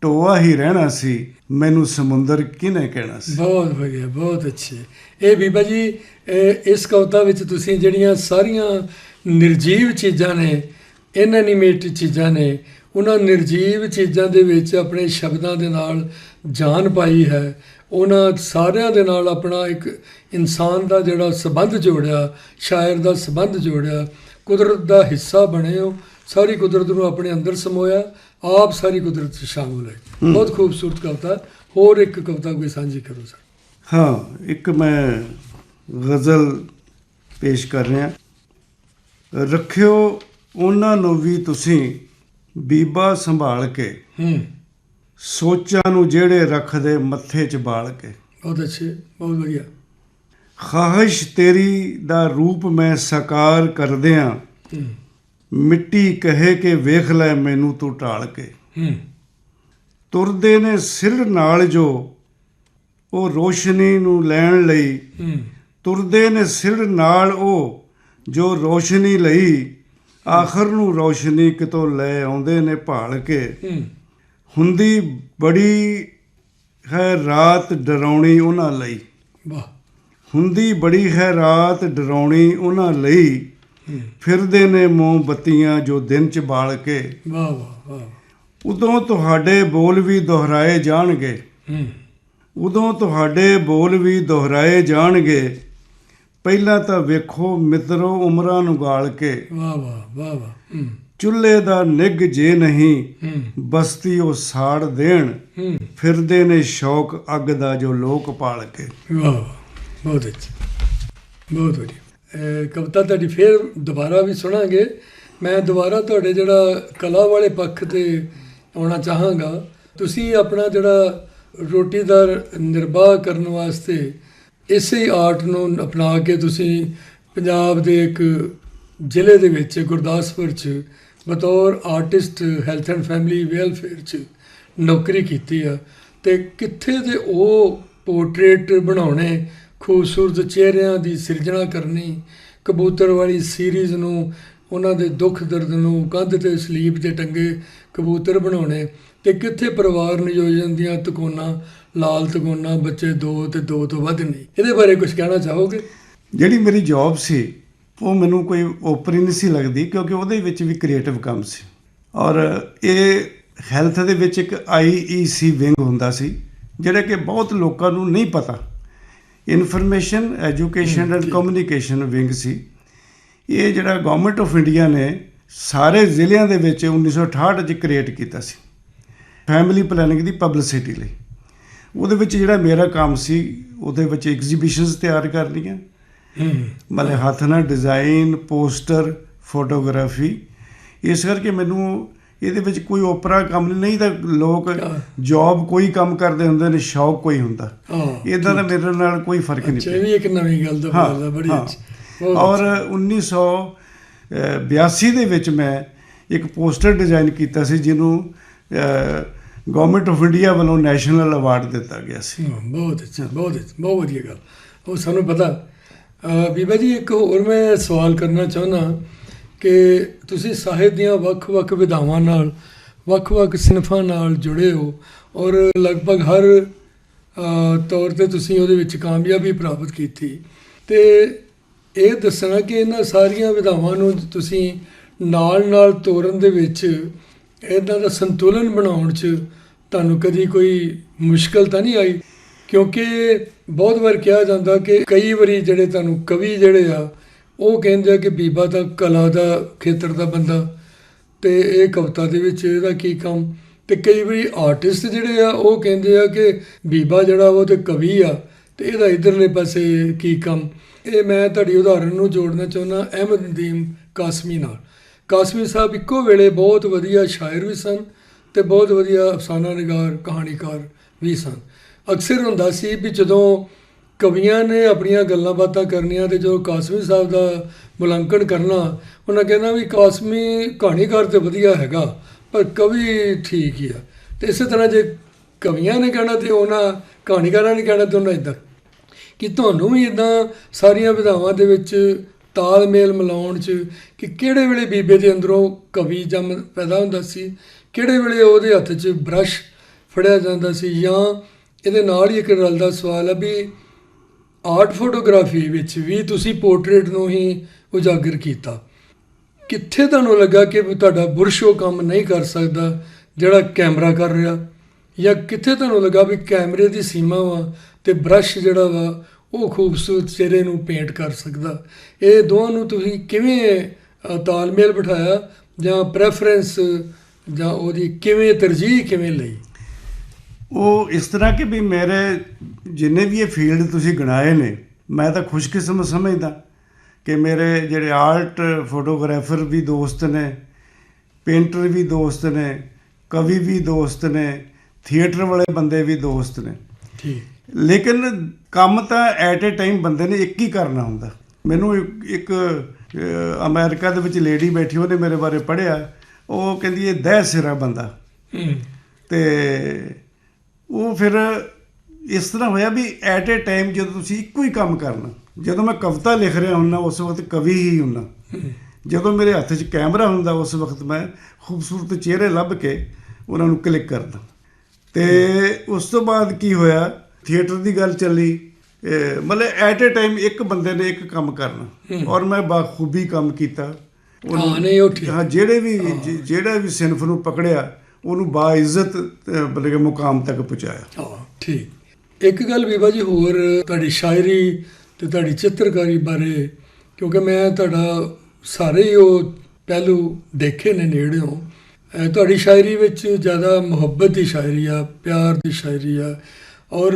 ਟੋਆ ਹੀ ਰਹਿਣਾ ਸੀ। ਮੈਨੂੰ ਸਮੁੰਦਰ ਕਿਹਨੇ ਕਹਿਣਾ ਸੀ? ਬਹੁਤ ਵਧੀਆ ਬਹੁਤ ਅੱਛੇ। ਇਹ ਬੀਬਾ ਜੀ ਇਸ ਕਵਿਤਾ ਵਿੱਚ ਤੁਸੀਂ ਜਿਹੜੀਆਂ ਸਾਰੀਆਂ ਨਿਰਜੀਵ ਚੀਜ਼ਾਂ ਨੇ ਇਨਐਨੀਮੇਟ ਚੀਜ਼ਾਂ ਨੇ ਉਹਨਾਂ ਨਿਰਜੀਵ ਚੀਜ਼ਾਂ ਦੇ ਵਿੱਚ ਆਪਣੇ ਸ਼ਬਦਾਂ ਦੇ ਨਾਲ ਜਾਨ ਪਾਈ ਹੈ। ਉਹਨਾਂ ਸਾਰਿਆਂ ਦੇ ਨਾਲ ਆਪਣਾ ਇੱਕ ਇਨਸਾਨ ਦਾ ਜਿਹੜਾ ਸਬੰਧ ਜੋੜਿਆ ਸ਼ਾਇਰ ਦਾ ਸਬੰਧ ਜੋੜਿਆ ਕੁਦਰਤ ਦਾ ਹਿੱਸਾ ਬਣੇ ਹੋ ਸਾਰੀ ਕੁਦਰਤ ਨੂੰ ਆਪਣੇ ਅੰਦਰ ਸਮੋਇਆ ਆਪ ਸਾਰੀ ਕੁਦਰਤ 'ਚ ਸ਼ਾਮਲ ਹੈ। ਬਹੁਤ ਖੂਬਸੂਰਤ ਕਵਿਤਾ ਹੋਰ ਇੱਕ ਕਵਿਤਾ ਕੋਈ ਸਾਂਝੀ ਕਰੋ ਸਰ। ਹਾਂ ਇੱਕ ਮੈਂ ਗਜ਼ਲ ਪੇਸ਼ ਕਰ ਰਿਹਾ। ਰੱਖਿਓ ਉਹਨਾਂ ਨੂੰ ਵੀ ਤੁਸੀਂ ਬੀਬਾ ਸੰਭਾਲ ਕੇ। ਹੂੰ। ਸੋਚਾਂ ਨੂੰ ਜਿਹੜੇ ਰੱਖਦੇ ਮੱਥੇ 'ਚ ਬਾਲ ਕੇ। ਬਹੁਤ ਅੱਛੇ ਬਹੁਤ ਵਧੀਆ। ਖਾਹਿਸ਼ ਤੇਰੀ ਦਾ ਰੂਪ ਮੈਂ ਸਾਕਾਰ ਕਰਦਿਆਂ ਮਿੱਟੀ ਕਹੇ ਕਿ ਵੇਖ ਲੈ ਮੈਨੂੰ ਤੂੰ ਢਾਲ ਕੇ। ਤੁਰਦੇ ਨੇ ਸਿਰ ਨਾਲ ਜੋ ਉਹ ਰੋਸ਼ਨੀ ਨੂੰ ਲੈਣ ਲਈ। ਤੁਰਦੇ ਨੇ ਸਿਰ ਨਾਲ ਉਹ ਜੋ ਰੋਸ਼ਨੀ ਲਈ ਆਖਰ ਨੂੰ ਰੋਸ਼ਨੀ ਕਿਤੋਂ ਲੈ ਆਉਂਦੇ ਨੇ ਭਾਲ ਕੇ। ਹੁੰਦੀ ਬੜੀ ਹੈ ਰਾਤ ਡਰਾਉਣੀ ਉਹਨਾਂ ਲਈ। ਵਾਹ। ਹੁੰਦੀ ਬੜੀ ਹੈ ਰਾਤ ਡਰਾਉਣੀ ਉਹਨਾਂ ਲਈ। ਫਿਰਦੇ ਨੇ ਮੋਮਬੱਤੀਆਂ ਜੋ ਦਿਨ ਚ ਬਾਲ ਕੇ। ਵਾਹ ਵਾਹ ਵਾਹ। ਉਦੋਂ ਤੁਹਾਡੇ ਬੋਲ ਵੀ ਦੁਹਰਾਏ ਜਾਣਗੇ। ਉਦੋਂ ਤੁਹਾਡੇ ਬੋਲ ਵੀ ਦੁਹਰਾਏ ਜਾਣਗੇ। ਪਹਿਲਾਂ ਤਾਂ ਵੇਖੋ ਮਿੱਤਰੋ ਉਮਰਾਂ ਨੂੰ ਗਾਲ ਕੇ। ਵਾਹ ਵਾਹ ਵਾਹ ਵਾਹ। ਚੁੱਲ੍ਹੇ ਦਾ ਨਿੱਘ ਜੇ ਨਹੀਂ ਬਸਤੀ ਉਹ ਸਾੜ ਦੇਣ। ਫਿਰਦੇ ਨੇ ਸ਼ੌਕ ਅੱਗ ਦਾ ਜੋ ਲੋਕ ਪਾਲ ਕੇ। ਵਾਹ ਬਹੁਤ ਅੱਛਾ। ਬਹੁਤ ਵਧੀਆ। ਕਵਿਤਾ ਤੁਹਾਡੀ ਫੇਰ ਦੁਬਾਰਾ ਵੀ ਸੁਣਾਂਗੇ। ਮੈਂ ਦੁਬਾਰਾ ਤੁਹਾਡੇ ਜਿਹੜਾ ਕਲਾ ਵਾਲੇ ਪੱਖ ਤੇ ਆਉਣਾ ਚਾਹਾਂਗਾ। ਤੁਸੀਂ ਆਪਣਾ ਜਿਹੜਾ ਰੋਟੀ ਦਾ ਨਿਰਵਾਹ ਕਰਨ ਵਾਸਤੇ ਇਸੇ ਆਰਟ ਨੂੰ ਅਪਣਾ ਕੇ ਤੁਸੀਂ ਪੰਜਾਬ ਦੇ ਇੱਕ ਜ਼ਿਲ੍ਹੇ ਦੇ ਵਿੱਚ ਗੁਰਦਾਸਪੁਰ ਚ ਬਤੌਰ artist, health and family, welfare ਚ ਨੌਕਰੀ ਕੀਤੀ ਆ ਤੇ ਕਿੱਥੇ ਦੇ ਉਹ ਪੋਰਟਰੇਟ ਬਣਾਉਣੇ, ਖੂਬਸੂਰਤ ਚਿਹਰਿਆਂ ਦੀ ਸਿਰਜਣਾ ਕਰਨੀ, ਕਬੂਤਰ ਵਾਲੀ ਸੀਰੀਜ਼ ਨੂੰ, ਉਹਨਾਂ ਦੇ ਦੁੱਖ ਦਰਦ ਨੂੰ ਕੰਧ ਤੇ ਸਲੀਬ ਤੇ ਟੰਗੇ ਕਬੂਤਰ ਬਣਾਉਣੇ ਤੇ ਕਿੱਥੇ ਪਰਿਵਾਰ ਨਿਯੋਜਨ ਦੀਆਂ ਤਕੋਨਾ, ਲਾਲ ਤਕੋਨਾ, ਬੱਚੇ ਦੋ ਤੇ ਦੋ ਤੋਂ ਵੱਧ ਨਹੀਂ। ਇਹਦੇ ਬਾਰੇ ਕੁਝ ਕਹਿਣਾ ਚਾਹੋਗੇ? ਜਿਹੜੀ ਮੇਰੀ ਜੌਬ ਸੀ ਉਹ ਮੈਨੂੰ ਕੋਈ ਓਪਰੀ ਨਹੀਂ ਸੀ ਲੱਗਦੀ ਕਿਉਂਕਿ ਉਹਦੇ ਵਿੱਚ ਵੀ ਕ੍ਰੀਏਟਿਵ ਕੰਮ ਸੀ। ਔਰ ਇਹ ਹੈਲਥ ਦੇ ਵਿੱਚ ਇੱਕ ਆਈਈਸੀ ਵਿੰਗ ਹੁੰਦਾ ਸੀ ਜਿਹੜਾ ਕਿ ਬਹੁਤ ਲੋਕਾਂ ਨੂੰ ਨਹੀਂ ਪਤਾ। Information education and communication wing ਸੀ। ਇਹ ਜਿਹੜਾ ਗਵਰਨਮੈਂਟ ਆਫ ਇੰਡੀਆ ਨੇ ਸਾਰੇ ਜ਼ਿਲ੍ਹਿਆਂ ਦੇ ਵਿੱਚ 1968 ਚ ਕ੍ਰੀਏਟ ਕੀਤਾ ਸੀ। ਫੈਮਿਲੀ ਪਲੈਨਿੰਗ ਦੀ ਪਬਲਿਸਿਟੀ ਲਈ। ਉਹਦੇ ਵਿੱਚ ਜਿਹੜਾ ਮੇਰਾ ਕੰਮ ਸੀ ਉਹਦੇ ਵਿੱਚ ਐਗਜ਼ੀਬਿਸ਼ਨਸ ਤਿਆਰ ਕਰਨੀਆਂ ਮਤਲਬ ਹੱਥ ਨਾਲ ਡਿਜ਼ਾਈਨ ਪੋਸਟਰ ਫੋਟੋਗ੍ਰਾਫੀ ਇਸ ਕਰਕੇ ਮੈਨੂੰ ਇਹਦੇ ਵਿੱਚ ਕੋਈ ਓਪਰਾ ਕੰਮ ਨਹੀਂ ਤਾਂ ਲੋਕ। ਜੌਬ ਕੋਈ ਕੰਮ ਕਰਦੇ ਹੁੰਦੇ ਨੇ ਸ਼ੌਕ ਕੋਈ ਹੁੰਦਾ। ਇਦਾਂ ਦਾ ਮੇਰੇ ਨਾਲ ਕੋਈ ਫ਼ਰਕ ਨਹੀਂ ਪਿਆ ਇਹ ਵੀ ਇੱਕ ਨਵੀਂ ਗੱਲ ਦਾ ਬੜੀ। ਅੱਛੀ। ਔਰ 1982 ਦੇ ਵਿੱਚ ਮੈਂ ਇੱਕ ਪੋਸਟਰ ਡਿਜ਼ਾਈਨ ਕੀਤਾ ਸੀ ਜਿਹਨੂੰ ਗਵਰਨਮੈਂਟ ਆਫ ਇੰਡੀਆ ਵੱਲੋਂ ਨੈਸ਼ਨਲ ਅਵਾਰਡ ਦਿੱਤਾ ਗਿਆ ਸੀ। ਬਹੁਤ ਅੱਛਾ ਬਹੁਤ ਬਹੁਤ ਵਧੀਆ ਗੱਲ। ਉਹ ਸਾਨੂੰ ਪਤਾ ਬੀਬਾ ਜੀ, ਇੱਕ ਹੋਰ ਮੈਂ ਸਵਾਲ ਕਰਨਾ ਚਾਹੁੰਦਾ ਕਿ ਤੁਸੀਂ ਸਾਹਿਤ ਦੀਆਂ ਵੱਖ-ਵੱਖ ਵਿਧਾਵਾਂ ਨਾਲ, ਵੱਖ-ਵੱਖ ਸਿਨਫਾਂ ਨਾਲ ਜੁੜੇ ਹੋ ਔਰ ਲਗਭਗ ਹਰ ਤੌਰ ਤੇ ਤੁਸੀਂ ਉਹਦੇ ਵਿੱਚ ਕਾਮਯਾਬੀ ਪ੍ਰਾਪਤ ਕੀਤੀ। ਤੇ ਇਹ ਦੱਸਣਾ ਕਿ ਇਹਨਾਂ ਸਾਰੀਆਂ ਵਿਧਾਵਾਂ ਨੂੰ ਤੁਸੀਂ ਨਾਲ-ਨਾਲ ਤੋਰਨ ਦੇ ਵਿੱਚ ਇਹਨਾਂ ਦਾ ਸੰਤੁਲਨ ਬਣਾਉਣ 'ਚ ਤੁਹਾਨੂੰ ਕਦੀ ਕੋਈ ਮੁਸ਼ਕਲ ਤਾਂ ਨਹੀਂ ਆਈ? ਕਿਉਂਕਿ ਬਹੁਤ ਵਾਰ ਕਿਹਾ ਜਾਂਦਾ ਕਿ ਕਈ ਵਾਰੀ ਜਿਹੜੇ ਤੁਹਾਨੂੰ ਕਵੀ ਜਿਹੜੇ ਆ, ਉਹ ਕਹਿੰਦੇ ਆ ਕਿ ਬੀਬਾ ਤਾਂ ਕਲਾ ਦਾ ਖੇਤਰ ਦਾ ਬੰਦਾ ਤੇ ਇਹ ਕਵਿਤਾ ਦੇ ਵਿੱਚ ਇਹਦਾ ਕੀ ਕੰਮ? ਤੇ ਕਈ ਵਾਰੀ ਆਰਟਿਸਟ ਜਿਹੜੇ ਆ, ਉਹ ਕਹਿੰਦੇ ਆ ਕਿ ਬੀਬਾ ਜਿਹੜਾ ਉਹ ਤੇ ਕਵੀ ਆ, ਤੇ ਇਹਦਾ ਇਧਰਲੇ ਪਾਸੇ ਕੀ ਕੰਮ? ਇਹ ਮੈਂ ਤੁਹਾਡੀ ਉਦਾਹਰਨ ਨੂੰ ਜੋੜਨਾ ਚਾਹੁੰਦਾ ਅਹਿਮਦ ਨਦੀਮ ਕਾਸਮੀ ਨਾਲ। ਕਾਸਮੀ ਸਾਹਿਬ ਇੱਕੋ ਵੇਲੇ ਬਹੁਤ ਵਧੀਆ ਸ਼ਾਇਰ ਵੀ ਸਨ ਤੇ ਬਹੁਤ ਵਧੀਆ ਅਫਸਾਨਾ ਨਿਗਾਰ ਕਹਾਣੀਕਾਰ ਵੀ ਸਨ। ਅਕਸਰ ਹੁੰਦਾ ਸੀ ਵੀ ਜਦੋਂ ਕਵੀਆਂ ਨੇ ਆਪਣੀਆਂ ਗੱਲਾਂ ਬਾਤਾਂ ਕਰਨੀਆਂ ਤੇ ਜਦੋਂ ਕਾਸਮੀ ਸਾਹਿਬ ਦਾ ਮੁਲਾਂਕਣ ਕਰਨਾ, ਉਹਨਾਂ ਕਹਿੰਦਾ ਵੀ ਕਾਸਮੀ ਕਹਾਣੀਕਾਰ ਤੇ ਵਧੀਆ ਹੈਗਾ, ਪਰ ਕਵੀ ਠੀਕ ਹੀ ਆ। ਤੇ ਇਸੇ ਤਰ੍ਹਾਂ ਜੇ ਕਵੀਆਂ ਨੇ ਕਹਿਣਾ ਤੇ ਉਹਨਾਂ ਕਹਾਣੀਕਾਰਾਂ ਨੇ ਕਹਿਣਾ ਤੇ ਉਹਨਾਂ ਇਦਾਂ ਕਿ ਤੁਹਾਨੂੰ ਵੀ ਇਦਾਂ ਸਾਰੀਆਂ ਵਿਧਾਵਾਂ ਦੇ ਵਿੱਚ ਤਾਲਮੇਲ ਮਿਲਾਉਣ 'ਚ ਕਿ ਕਿਹੜੇ ਵੇਲੇ ਬੀਬੇ ਦੇ ਅੰਦਰੋਂ ਕਵੀ ਜੰਮ ਪੈਦਾ ਹੁੰਦਾ ਸੀ, ਕਿਹੜੇ ਵੇਲੇ ਉਹਦੇ ਹੱਥ 'ਚ ਬ੍ਰਸ਼ ਫੜਿਆ ਜਾਂਦਾ ਸੀ ਜਾਂ ਇਹਦੇ ਨਾਲ ਹੀ ਇੱਕ ਰਲਦਾ ਸਵਾਲ ਹੈ ਵੀ ਆਰਟ ਫੋਟੋਗ੍ਰਾਫੀ ਵਿੱਚ ਵੀ ਤੁਸੀਂ ਪੋਰਟਰੇਟ ਨੂੰ ਹੀ ਉਜਾਗਰ ਕੀਤਾ। ਕਿੱਥੇ ਤੁਹਾਨੂੰ ਲੱਗਾ ਕਿ ਵੀ ਤੁਹਾਡਾ ਬੁਰਸ਼ ਉਹ ਕੰਮ ਨਹੀਂ ਕਰ ਸਕਦਾ ਜਿਹੜਾ ਕੈਮਰਾ ਕਰ ਰਿਹਾ? ਜਾਂ ਕਿੱਥੇ ਤੁਹਾਨੂੰ ਲੱਗਾ ਵੀ ਕੈਮਰੇ ਦੀ ਸੀਮਾ ਵਾ ਤੇ ਬ੍ਰਸ਼ ਜਿਹੜਾ ਵਾ ਉਹ ਖੂਬਸੂਰਤ ਚਿਹਰੇ ਨੂੰ ਪੇਂਟ ਕਰ ਸਕਦਾ? ਇਹ ਦੋਵਾਂ ਨੂੰ ਤੁਸੀਂ ਕਿਵੇਂ ਤਾਲਮੇਲ ਬਿਠਾਇਆ ਜਾਂ ਪ੍ਰੈਫਰੈਂਸ ਜਾਂ ਉਹਦੀ ਕਿਵੇਂ ਤਰਜੀਹ ਕਿਵੇਂ ਲਈ? ਉਹ ਇਸ ਤਰ੍ਹਾਂ ਕਿ ਵੀ ਮੇਰੇ ਜਿੰਨੇ ਵੀ ਇਹ ਫੀਲਡ ਤੁਸੀਂ ਗਿਣਾਏ ਨੇ ਮੈਂ ਤਾਂ ਖੁਸ਼ਕਿਸਮਤ ਸਮਝਦਾ ਕਿ ਮੇਰੇ ਜਿਹੜੇ ਆਰਟ ਫੋਟੋਗ੍ਰਾਫਰ ਵੀ ਦੋਸਤ ਨੇ ਪੇਂਟਰ ਵੀ ਦੋਸਤ ਨੇ ਕਵੀ ਵੀ ਦੋਸਤ ਨੇ ਥੀਏਟਰ ਵਾਲੇ ਬੰਦੇ ਵੀ ਦੋਸਤ ਨੇ। ਠੀਕ। ਲੇਕਿਨ ਕੰਮ ਤਾਂ ਐਟ ਅ ਟਾਈਮ ਬੰਦੇ ਨੇ ਇੱਕ ਹੀ ਕਰਨਾ ਹੁੰਦਾ। ਮੈਨੂੰ ਇੱਕ- ਅਮਰੀਕਾ ਦੇ ਵਿੱਚ ਲੇਡੀ ਬੈਠੀ ਉਹਨੇ ਮੇਰੇ ਬਾਰੇ ਪੜ੍ਹਿਆ। ਉਹ ਕਹਿੰਦੀ ਇਹ ਦਹਿ ਸਿਰਾ ਬੰਦਾ। ਤੇ ਉਹ ਫਿਰ ਇਸ ਤਰ੍ਹਾਂ ਹੋਇਆ ਵੀ ਐਟ ਅ ਟਾਈਮ ਜਦੋਂ ਤੁਸੀਂ ਇੱਕੋ ਹੀ ਕੰਮ ਕਰਨਾ ਜਦੋਂ ਮੈਂ ਕਵਿਤਾ ਲਿਖ ਰਿਹਾ ਹੁੰਨਾ ਉਸ ਵਕਤ ਕਵੀ ਹੀ ਹੁੰਨਾ ਜਦੋਂ ਮੇਰੇ ਹੱਥ 'ਚ ਕੈਮਰਾ ਹੁੰਦਾ ਉਸ ਵਕਤ ਮੈਂ ਖੂਬਸੂਰਤ ਚਿਹਰੇ ਲੱਭ ਕੇ ਉਹਨਾਂ ਨੂੰ ਕਲਿੱਕ ਕਰਦਾ। ਤੇ ਉਸ ਤੋਂ ਬਾਅਦ ਕੀ ਹੋਇਆ ਥੀਏਟਰ ਦੀ ਗੱਲ ਚੱਲੀ ਮਤਲਬ ਐਟ ਅ ਟਾਈਮ ਇੱਕ ਬੰਦੇ ਨੇ ਇੱਕ ਕੰਮ ਕਰਨਾ ਔਰ ਮੈਂ ਬਾਖੂਬੀ ਕੰਮ ਕੀਤਾ। ਹਾਂ, ਨਹੀਂ, ਉਹ ਠੀਕ। ਹਾਂ ਜਿਹੜੇ ਵੀ ਜਿਹੜਾ ਵੀ ਸਿਨਫ ਨੂੰ ਪਕੜਿਆ ਉਹਨੂੰ ਬਾ ਇੱਜ਼ਤ ਮਤਲਬ ਕਿ ਮੁਕਾਮ ਤੱਕ ਪਹੁੰਚਾਇਆ। ਹਾਂ, ਠੀਕ। ਇੱਕ ਗੱਲ ਬੀਬਾ ਜੀ ਹੋਰ, ਤੁਹਾਡੀ ਸ਼ਾਇਰੀ ਤੇ ਤੁਹਾਡੀ ਚਿੱਤਰਕਾਰੀ ਬਾਰੇ, ਕਿਉਂਕਿ ਮੈਂ ਤੁਹਾਡਾ ਸਾਰੇ ਹੀ ਉਹ ਪਹਿਲੂ ਦੇਖੇ ਨੇ ਨੇੜਿਓਂ। ਅਹ ਤੁਹਾਡੀ ਸ਼ਾਇਰੀ ਵਿੱਚ ਜ਼ਿਆਦਾ ਮੁਹੱਬਤ ਦੀ ਸ਼ਾਇਰੀ ਆ, ਪਿਆਰ ਦੀ ਸ਼ਾਇਰੀ ਆ, ਔਰ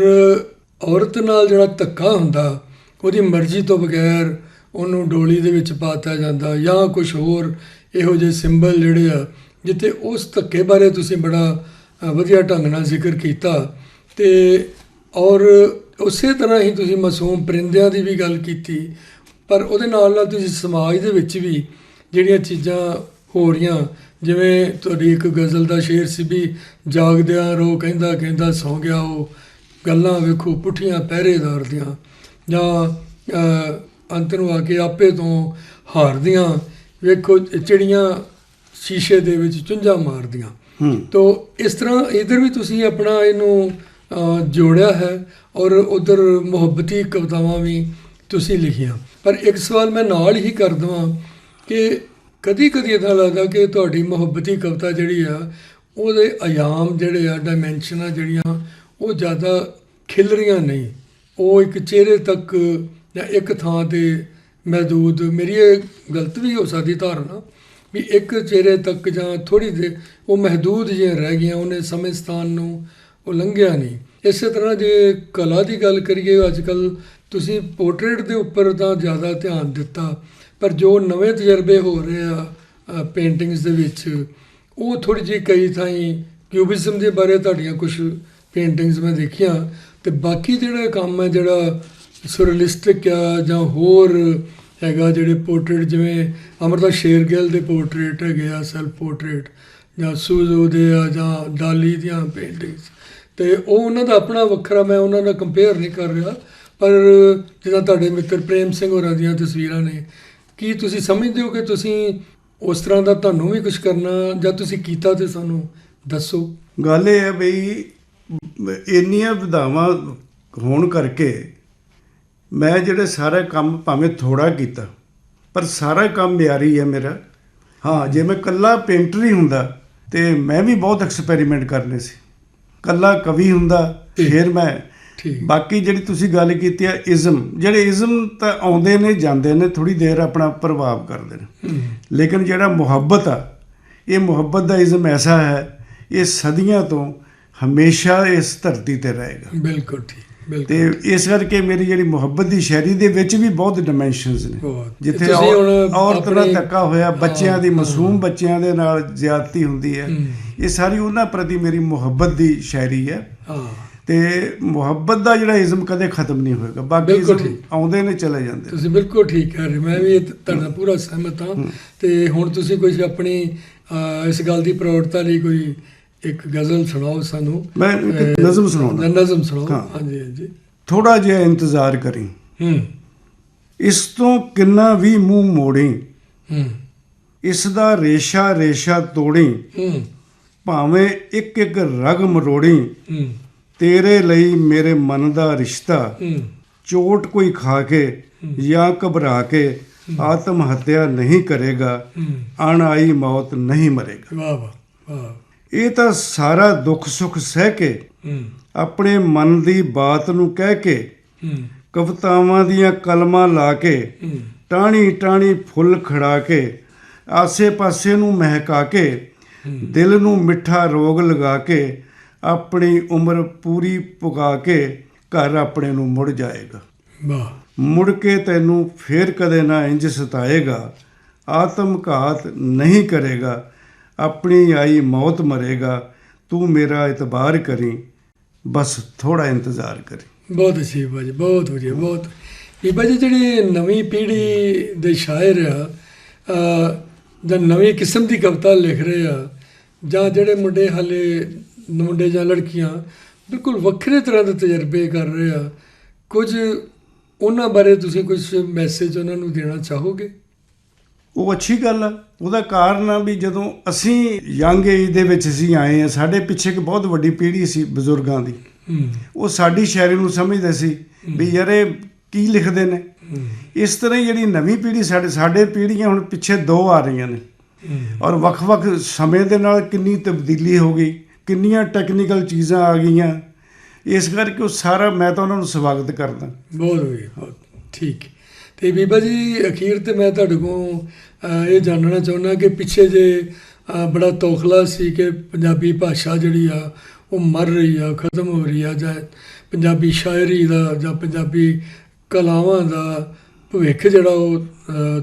ਔਰਤ ਨਾਲ ਜਿਹੜਾ ਧੱਕਾ ਹੁੰਦਾ, ਉਹਦੀ ਮਰਜ਼ੀ ਤੋਂ ਬਗੈਰ ਉਹਨੂੰ ਡੋਲੀ ਦੇ ਵਿੱਚ ਪਾਤਾ ਜਾਂਦਾ ਜਾਂ ਕੁਝ ਹੋਰ ਇਹੋ ਜਿਹੇ ਸਿੰਬਲ ਜਿਹੜੇ ਆ ਜਿੱਥੇ ਉਸ ਧੱਕੇ ਬਾਰੇ ਤੁਸੀਂ ਬੜਾ ਵਧੀਆ ਢੰਗ ਨਾਲ ਜ਼ਿਕਰ ਕੀਤਾ ਤੇ ਔਰ ਉਸੇ ਤਰ੍ਹਾਂ ਹੀ ਤੁਸੀਂ ਮਾਸੂਮ ਪਰਿੰਦਿਆਂ ਦੀ ਵੀ ਗੱਲ ਕੀਤੀ, ਪਰ ਉਹਦੇ ਨਾਲ ਨਾਲ ਤੁਸੀਂ ਸਮਾਜ ਦੇ ਵਿੱਚ ਵੀ ਜਿਹੜੀਆਂ ਚੀਜ਼ਾਂ ਹੋ ਰਹੀਆਂ, ਜਿਵੇਂ ਤੁਹਾਡੀ ਇੱਕ ਗਜ਼ਲ ਦਾ ਸ਼ੇਰ ਸੀ ਵੀ ਜਾਗਦਿਆਂ ਰੋ ਕਹਿੰਦਾ ਕਹਿੰਦਾ ਸੌ ਗਿਆ ਉਹ, ਗੱਲਾਂ ਵੇਖੋ ਪੁੱਠੀਆਂ ਪਹਿਰੇਦਾਰ ਦੀਆਂ, ਜਾਂ ਅੰਤ ਨੂੰ ਆ ਕੇ ਆਪੇ ਤੋਂ ਹਾਰਦੀਆਂ, ਵੇਖੋ ਚਿੜੀਆਂ ਸ਼ੀਸ਼ੇ ਦੇ ਵਿੱਚ ਚੁੰਝਾਂ ਮਾਰਦੀਆਂ। ਤੋ ਇਸ ਤਰ੍ਹਾਂ ਇਧਰ ਵੀ ਤੁਸੀਂ ਆਪਣਾ ਇਹਨੂੰ ਜੋੜਿਆ ਹੈ ਔਰ ਉਧਰ ਮੁਹੱਬਤੀ ਕਵਿਤਾਵਾਂ ਵੀ ਤੁਸੀਂ ਲਿਖੀਆਂ। ਪਰ ਇੱਕ ਸਵਾਲ ਮੈਂ ਨਾਲ ਹੀ ਕਰ ਦਵਾਂ ਕਿ ਕਦੀ ਕਦੀ ਇਦਾਂ ਲੱਗਦਾ ਕਿ ਤੁਹਾਡੀ ਮੁਹੱਬਤੀ ਕਵਿਤਾ ਜਿਹੜੀ ਆ ਉਹਦੇ ਆਯਾਮ ਜਿਹੜੇ ਆ ਡਾਈਮੈਂਸ਼ਨਾਂ ਜਿਹੜੀਆਂ ਉਹ ਜ਼ਿਆਦਾ ਖਿਲ ਰਹੀਆਂ ਨਹੀਂ ਉਹ ਇੱਕ ਚਿਹਰੇ ਤੱਕ ਜਾਂ ਇੱਕ ਥਾਂ ਤੇ ਮਹਦੂਦ ਮੇਰੀ ਇਹ ਗਲਤ ਵੀ ਹੋ ਸਕਦੀ ਧਾਰਨਾ? ਵੀ ਇੱਕ ਚਿਹਰੇ ਤੱਕ ਜਾਂ ਥੋੜੀ ਦੇ ਉਹ ਮਹਦੂਦ ਜਿਹੀਆਂ ਰਹਿ ਗਈਆਂ, ਉਹਨੇ ਸਮੇਂ ਸਥਾਨ ਨੂੰ ਉਹ ਲੰਘਿਆ ਨਹੀਂ। ਇਸੇ ਤਰ੍ਹਾਂ ਜੇ ਕਲਾ ਦੀ ਗੱਲ ਕਰੀਏ ਅੱਜ ਕੱਲ ਤੁਸੀਂ ਪੋਰਟਰੇਟ ਦੇ ਉੱਪਰ ਤਾਂ ਜ਼ਿਆਦਾ ਧਿਆਨ ਦਿੱਤਾ, ਪਰ ਜੋ ਨਵੇਂ ਤਜਰਬੇ ਹੋ ਰਹੇ ਆ ਪੇਂਟਿੰਗਸ ਦੇ ਵਿੱਚ, ਉਹ ਥੋੜੀ ਜਿਹੀ ਕਈ ਥਾਈਂ ਕਿਊਬਿਜ਼ਮ ਦੇ ਬਾਰੇ ਤੁਹਾਡੀਆਂ ਕੁਝ ਪੇਂਟਿੰਗਸ ਮੈਂ ਦੇਖੀਆਂ ਤੇ ਬਾਕੀ ਜਿਹੜਾ ਕੰਮ ਹੈ, ਜਿਹੜਾ ਸੁਰਲਿਸਟਿਕ ਆ ਜਾਂ ਹੋਰ ਹੈਗਾ ਜਿਹੜੇ ਪੋਰਟਰੇਟ ਜਿਵੇਂ ਅਮਰਤਾ ਸ਼ੇਰਗਿੱਲ ਦੇ ਪੋਰਟਰੇਟ ਹੈਗੇ ਆ ਸੈਲਫ ਪੋਰਟਰੇਟ ਜਾਂ ਸੂਜ਼ੋ ਦੇ ਆ, ਜਾਂ ਡਾਲੀ ਦੀਆਂ ਪੇਂਟਿੰਗਸ ਤੇ ਉਹ ਉਹਨਾਂ ਦਾ ਆਪਣਾ ਵੱਖਰਾ, ਮੈਂ ਉਹਨਾਂ ਨਾਲ ਕੰਪੇਅਰ ਨਹੀਂ ਕਰ ਰਿਹਾ, ਪਰ ਜਿੱਦਾਂ ਤੁਹਾਡੇ ਮਿੱਤਰ ਪ੍ਰੇਮ ਸਿੰਘ ਹੋਰਾਂ ਦੀਆਂ ਤਸਵੀਰਾਂ ਨੇ, ਕੀ ਤੁਸੀਂ ਸਮਝਦੇ ਹੋ ਕਿ ਤੁਸੀਂ ਉਸ ਤਰ੍ਹਾਂ ਦਾ ਤੁਹਾਨੂੰ ਵੀ ਕੁਝ ਕਰਨਾ, ਜਾਂ ਤੁਸੀਂ ਕੀਤਾ ਤੇ ਸਾਨੂੰ ਦੱਸੋ? ਗੱਲ ਇਹ ਹੈ ਬਈ, ਇੰਨੀਆਂ ਵਿਧਾਵਾਂ ਹੋਣ ਕਰਕੇ ਮੈਂ ਜਿਹੜੇ ਸਾਰਾ ਕੰਮ ਭਾਵੇਂ ਥੋੜਾ ਕੀਤਾ ਪਰ ਸਾਰਾ ਕੰਮ ਮਿਆਰੀ ਹੈ ਮੇਰਾ। ਹਾਂ ਜੇ ਮੈਂ ਕੱਲਾ ਪੇਂਟਰ ਹੀ ਹੁੰਦਾ ਤੇ ਮੈਂ ਵੀ ਬਹੁਤ ਐਕਸਪੈਰੀਮੈਂਟ ਕਰਨੇ ਸੀ। ਕੱਲਾ ਕਵੀ ਹੁੰਦਾ। ਫਿਰ ਮੈਂ। ਠੀਕ। ਬਾਕੀ ਜਿਹੜੀ ਤੁਸੀਂ ਗੱਲ ਕੀਤੀ ਹੈ ਇਜ਼ਮ ਜਿਹੜੇ ਇਜ਼ਮ ਤਾਂ ਆਉਂਦੇ ਨੇ ਜਾਂਦੇ ਨੇ ਥੋੜੀ ਦੇਰ ਆਪਣਾ ਪ੍ਰਭਾਵ ਕਰਦੇ ਨੇ। ਲੇਕਿਨ ਜਿਹੜਾ ਮੁਹੱਬਤ ਆ ਇਹ ਮੁਹੱਬਤ ਦਾ ਇਜ਼ਮ ਐਸਾ ਹੈ ਇਹ ਸਦੀਆਂ ਤੋਂ ਹਮੇਸ਼ਾ ਇਸ ਧਰਤੀ ਤੇ ਰਹੇਗਾ। ਬਿਲਕੁਲ ਠੀਕ। ਤੇ ਇਸ ਕਰਕੇ ਮੇਰੀ ਜਿਹੜੀ ਮੁਹੱਬਤ ਦੀ ਸ਼ਾਇਰੀ ਦੇ ਵਿੱਚ ਵੀ ਬਹੁਤ ਡਾਈਮੈਂਸ਼ਨਸ ਨੇ। ਜਿੱਥੇ ਔਰਤ ਨਾਲ ਧੱਕਾ ਹੋਇਆ ਬੱਚਿਆਂ ਦੀ ਮਾਸੂਮ ਬੱਚਿਆਂ ਦੇ ਨਾਲ ਜ਼ਿਆਦਤੀ ਹੁੰਦੀ ਹੈ। ਇਹ ਸਾਰੀ ਉਹਨਾਂ ਪ੍ਰਤੀ ਮੇਰੀ ਮੁਹੱਬਤ ਦੀ ਸ਼ਾਇਰੀ ਹੈ। ਤੇ ਮੁਹੱਬਤ ਦਾ ਜਿਹੜਾ ਇਜ਼ਮ ਕਦੇ ਖਤਮ ਨਹੀਂ ਹੋਏਗਾ। ਬਾਕੀ। ਆਉਂਦੇ ਨੇ ਚਲੇ ਜਾਂਦੇ। ਤੁਸੀਂ ਬਿਲਕੁਲ ਠੀਕ ਕਹਿ ਰਹੇ ਮੈਂ ਵੀ ਤੁਹਾਡੇ ਪੂਰਾ ਸਹਿਮਤ ਹਾਂ। ਤੇ ਹੁਣ ਤੁਸੀਂ ਕੁਝ ਆਪਣੀ ਇਸ ਗੱਲ ਦੀ ਪ੍ਰੌੜਤਾ ਲਈ ਕੋਈ ਇੱਕ ਗਜ਼ਲ ਸੁਣਾਓ ਸਾਨੂੰ। ਮੈਂ ਇੱਕ ਨਜ਼ਮ ਸੁਣਾਉਂਦਾ। ਨਜ਼ਮ ਸੁਣਾਓ। ਹਾਂਜੀ ਹਾਂਜੀ। ਥੋੜਾ ਜਿਹਾ ਇੰਤਜ਼ਾਰ ਕਰੀ। ਹੂੰ। ਇਸ ਤੋਂ ਕਿੰਨਾ ਵੀ ਮੂੰਹ ਮੋੜੀ ਹੂੰ। ਇਸ ਦਾ ਰੇਸ਼ਾ ਰੇਸ਼ਾ ਤੋੜੀ ਹੂੰ। ਭਾਵੇਂ ਇੱਕ ਇੱਕ ਰਗ ਮਰੋੜੀ ਹੂੰ। ਤੇਰੇ ਲਈ ਮੇਰੇ ਮਨ ਦਾ ਰਿਸ਼ਤਾ ਹੂੰ। ਚੋਟ ਕੋਈ ਖਾ ਕੇ ਜਾਂ ਘਬਰਾ ਕੇ ਆਤਮ ਹੱਤਿਆ ਨਹੀਂ ਕਰੇਗਾ ਅਣ ਆਈ ਮੌਤ ਨਹੀਂ ਮਰੇਗਾ। ਵਾਹ ਵਾਹ ਵਾਹ। ਇਹ ਤਾਂ ਸਾਰਾ ਦੁੱਖ ਸੁੱਖ ਸਹਿ ਕੇ ਆਪਣੇ ਮਨ ਦੀ ਬਾਤ ਨੂੰ ਕਹਿ ਕੇ ਕਵਿਤਾਵਾਂ ਦੀਆਂ ਕਲਮਾਂ ਲਾ ਕੇ ਟਾਣੀ ਟਾਣੀ ਫੁੱਲ ਖੜਾ ਕੇ ਆਸੇ-ਪਾਸੇ ਨੂੰ ਮਹਿਕਾ ਕੇ ਦਿਲ ਨੂੰ ਮਿੱਠਾ ਰੋਗ ਲਗਾ ਕੇ ਆਪਣੀ ਉਮਰ ਪੂਰੀ ਪੁਗਾ ਕੇ ਘਰ ਆਪਣੇ ਨੂੰ ਮੁੜ ਜਾਏਗਾ। ਵਾਹ। ਮੁੜ ਕੇ ਤੈਨੂੰ ਫੇਰ ਕਦੇ ਨਾ ਇੰਜ ਸਤਾਏਗਾ। ਆਤਮ ਘਾਤ ਨਹੀਂ ਕਰੇਗਾ। ਆਪਣੀ ਆਈ ਮੌਤ ਮਰੇਗਾ, ਤੂੰ ਮੇਰਾ ਇਤਬਾਰ ਕਰੀ, ਬਸ ਥੋੜਾ ਇੰਤਜ਼ਾਰ ਕਰੀ। ਬਹੁਤ ਅੱਛੀ ਬਾਜੀ, ਬਹੁਤ ਵਧੀਆ, ਬਹੁਤ। ਬੀਬਾ ਜੀ ਜਿਹੜੀ ਨਵੀਂ ਪੀੜ੍ਹੀ ਦੇ ਸ਼ਾਇਰ ਆ ਜਾਂ ਨਵੀਂ ਕਿਸਮ ਦੀ ਕਵਿਤਾ ਲਿਖ ਰਹੇ ਆ, ਜਾਂ ਜਿਹੜੇ ਮੁੰਡੇ ਹਾਲੇ ਮੁੰਡੇ ਜਾਂ ਲੜਕੀਆਂ ਬਿਲਕੁਲ ਵੱਖਰੇ ਤਰ੍ਹਾਂ ਦੇ ਤਜਰਬੇ ਕਰ ਰਹੇ ਆ, ਕੁਝ ਉਹਨਾਂ ਬਾਰੇ ਤੁਸੀਂ ਕੁਝ ਮੈਸੇਜ ਉਹਨਾਂ ਨੂੰ ਦੇਣਾ ਚਾਹੋਗੇ? ਉਹ ਅੱਛੀ ਗੱਲ ਆ। ਉਹਦਾ ਕਾਰਨ ਆ ਵੀ ਜਦੋਂ ਅਸੀਂ ਯੰਗ ਏਜ ਦੇ ਵਿੱਚ ਅਸੀਂ ਆਏ ਆ ਸਾਡੇ ਪਿੱਛੇ ਇੱਕ ਬਹੁਤ ਵੱਡੀ ਪੀੜ੍ਹੀ ਸੀ ਬਜ਼ੁਰਗਾਂ ਦੀ। ਉਹ ਸਾਡੀ ਸ਼ਾਇਰੀ ਨੂੰ ਸਮਝਦੇ ਸੀ ਵੀ ਯਾਰ ਇਹ ਕੀ ਲਿਖਦੇ ਨੇ? ਇਸ ਤਰ੍ਹਾਂ ਹੀ ਜਿਹੜੀ ਨਵੀਂ ਪੀੜ੍ਹੀ ਸਾਡੇ ਸਾਡੇ ਪੀੜ੍ਹੀਆਂ ਹੁਣ ਪਿੱਛੇ ਦੋ ਆ ਰਹੀਆਂ ਨੇ। ਔਰ ਵੱਖ-ਵੱਖ ਸਮੇਂ ਦੇ ਨਾਲ ਕਿੰਨੀ ਤਬਦੀਲੀ ਹੋ ਗਈ ਕਿੰਨੀਆਂ ਟੈਕਨੀਕਲ ਚੀਜ਼ਾਂ ਆ ਗਈਆਂ। ਇਸ ਕਰਕੇ ਉਹ ਸਾਰਾ ਮੈਂ ਤਾਂ ਉਹਨਾਂ ਨੂੰ ਸਵਾਗਤ ਕਰਦਾ। ਬਹੁਤ ਵਧੀਆ ਠੀਕ। ਤੇ ਬੀਬਾ ਜੀ, ਅਖੀਰ ਤੇ ਮੈਂ ਤੁਹਾਡੇ ਕੋਲ ਇਹ ਜਾਣਨਾ ਚਾਹੁੰਦਾ ਕਿ ਪਿੱਛੇ ਜੇ ਬੜਾ ਤੌਖਲਾ ਸੀ ਕਿ ਪੰਜਾਬੀ ਭਾਸ਼ਾ ਜਿਹੜੀ ਆ, ਉਹ ਮਰ ਰਹੀ ਆ, ਖਤਮ ਹੋ ਰਹੀ ਆ, ਜਾਂ ਪੰਜਾਬੀ ਸ਼ਾਇਰੀ ਦਾ ਜਾਂ ਪੰਜਾਬੀ ਕਲਾਵਾਂ ਦਾ ਭਵਿੱਖ ਜਿਹੜਾ ਉਹ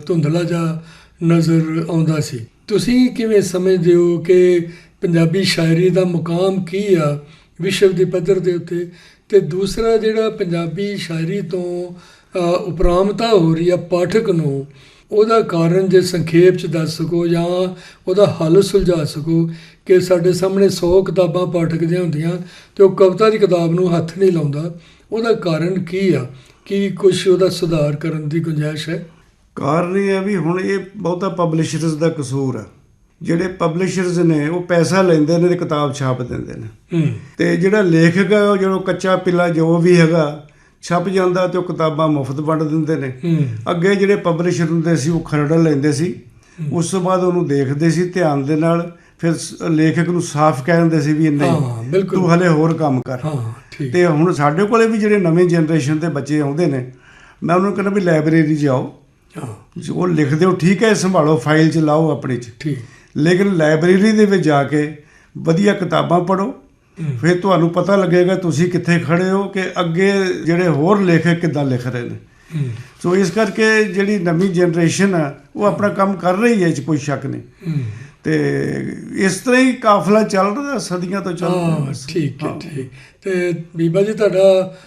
ਧੁੰਦਲਾ ਜਿਹਾ ਨਜ਼ਰ ਆਉਂਦਾ ਸੀ। ਤੁਸੀਂ ਕਿਵੇਂ ਸਮਝਦੇ ਹੋ ਕਿ ਪੰਜਾਬੀ ਸ਼ਾਇਰੀ ਦਾ ਮੁਕਾਮ ਕੀ ਆ ਵਿਸ਼ਵ ਦੇ ਪੱਧਰ ਦੇ ਉੱਤੇ? ਤੇ ਦੂਸਰਾ ਜਿਹੜਾ ਪੰਜਾਬੀ ਸ਼ਾਇਰੀ ਤੋਂ ਉਪਰਾਮਤਾ ਹੋ ਰਹੀ ਆ ਪਾਠਕ ਨੂੰ ਉਹਦਾ ਕਾਰਨ ਜੇ ਸੰਖੇਪ ਚ ਦੱਸ ਸਕੋ ਜਾਂ ਉਹਦਾ ਹੱਲ ਸੁਲਝਾ ਸਕੋ ਕਿ ਸਾਡੇ ਸਾਹਮਣੇ 100 ਕਿਤਾਬਾਂ ਪਾਠਕ ਦੀਆਂ ਹੁੰਦੀਆਂ ਤੇ ਉਹ ਕਵਿਤਾ ਦੀ ਕਿਤਾਬ ਨੂੰ ਹੱਥ ਨਹੀਂ ਲਾਉਂਦਾ ਉਹਦਾ ਕਾਰਨ ਕੀ ਆ? ਕੀ ਕੁਝ ਉਹਦਾ ਸੁਧਾਰ ਕਰਨ ਦੀ ਗੁੰਜਾਇਸ਼ ਹੈ? ਕਾਰਨ ਇਹ ਹੈ ਵੀ ਹੁਣ ਇਹ ਬਹੁਤਾ ਪਬਲਿਸ਼ਰਸ ਦਾ ਕਸੂਰ ਆ। ਜਿਹੜੇ ਪਬਲਿਸ਼ਰਸ ਨੇ ਉਹ ਪੈਸਾ ਲੈਂਦੇ ਨੇ ਤੇ ਕਿਤਾਬ ਛਾਪ ਦਿੰਦੇ ਨੇ। ਤੇ ਜਿਹੜਾ ਲੇਖਕ ਹੈ ਉਹ ਜਦੋਂ ਕੱਚਾ ਪਿੱਲਾ ਜੋ ਵੀ ਹੈਗਾ ਛਪ ਜਾਂਦਾ ਤੇ ਉਹ ਕਿਤਾਬਾਂ ਮੁਫਤ ਵੰਡ ਦਿੰਦੇ ਨੇ। ਅੱਗੇ ਜਿਹੜੇ ਪਬਲਿਸ਼ਰ ਹੁੰਦੇ ਸੀ ਉਹ ਖਰੜਾ ਲੈਂਦੇ ਸੀ। ਉਸ ਤੋਂ ਬਾਅਦ ਉਹਨੂੰ ਦੇਖਦੇ ਸੀ ਧਿਆਨ ਦੇ ਨਾਲ ਫਿਰ ਲੇਖਕ ਨੂੰ ਸਾਫ਼ ਕਹਿ ਦਿੰਦੇ ਸੀ ਵੀ ਨਹੀਂ। ਤੂੰ ਹਲੇ ਹੋਰ ਕੰਮ ਕਰ। ਤੇ ਹੁਣ ਸਾਡੇ ਕੋਲੇ ਵੀ ਜਿਹੜੇ ਨਵੇਂ ਜਨਰੇਸ਼ਨ ਦੇ ਬੱਚੇ ਆਉਂਦੇ ਨੇ ਮੈਂ ਉਹਨਾਂ ਨੂੰ ਕਹਿੰਦਾ ਵੀ ਲਾਇਬ੍ਰੇਰੀ ਜਾਓ। ਹਾਂ। ਜੋ ਲਿਖਦੇ ਹੋ ਠੀਕ ਹੈ ਸੰਭਾਲੋ ਫਾਈਲ ਚ ਲਾਓ ਆਪਣੇ ਚ। ਠੀਕ। ਲੇਕਿਨ ਲਾਇਬ੍ਰੇਰੀ ਦੇ ਵਿੱਚ ਜਾ ਕੇ ਵਧੀਆ ਕਿਤਾਬਾਂ ਪੜ੍ਹੋ ਹੂੰ। ਫਿਰ ਤੁਹਾਨੂੰ ਪਤਾ ਲੱਗੇਗਾ ਤੁਸੀਂ ਕਿੱਥੇ ਖੜੇ ਹੋ ਕਿ ਅੱਗੇ ਜਿਹੜੇ ਹੋਰ ਲੇਖਕ ਕਿੱਦਾਂ ਲਿਖ ਰਹੇ ਨੇ। ਸੋ ਇਸ ਕਰਕੇ ਜਿਹੜੀ ਨਵੀਂ ਜਨਰੇਸ਼ਨ ਆ ਉਹ ਆਪਣਾ ਕੰਮ ਕਰ ਰਹੀ ਹੈ ਇਹ 'ਚ ਕੋਈ ਸ਼ੱਕ ਨਹੀਂ। ਤੇ ਇਸ ਤਰ੍ਹਾਂ ਹੀ ਕਾਫਲਾ ਚੱਲ ਰਿਹਾ ਸਦੀਆਂ ਤੋਂ ਚੱਲ ਰਿਹਾ। ਠੀਕ ਹੈ। ਠੀਕ। ਤੇ ਬੀਬਾ ਜੀ ਤੁਹਾਡਾ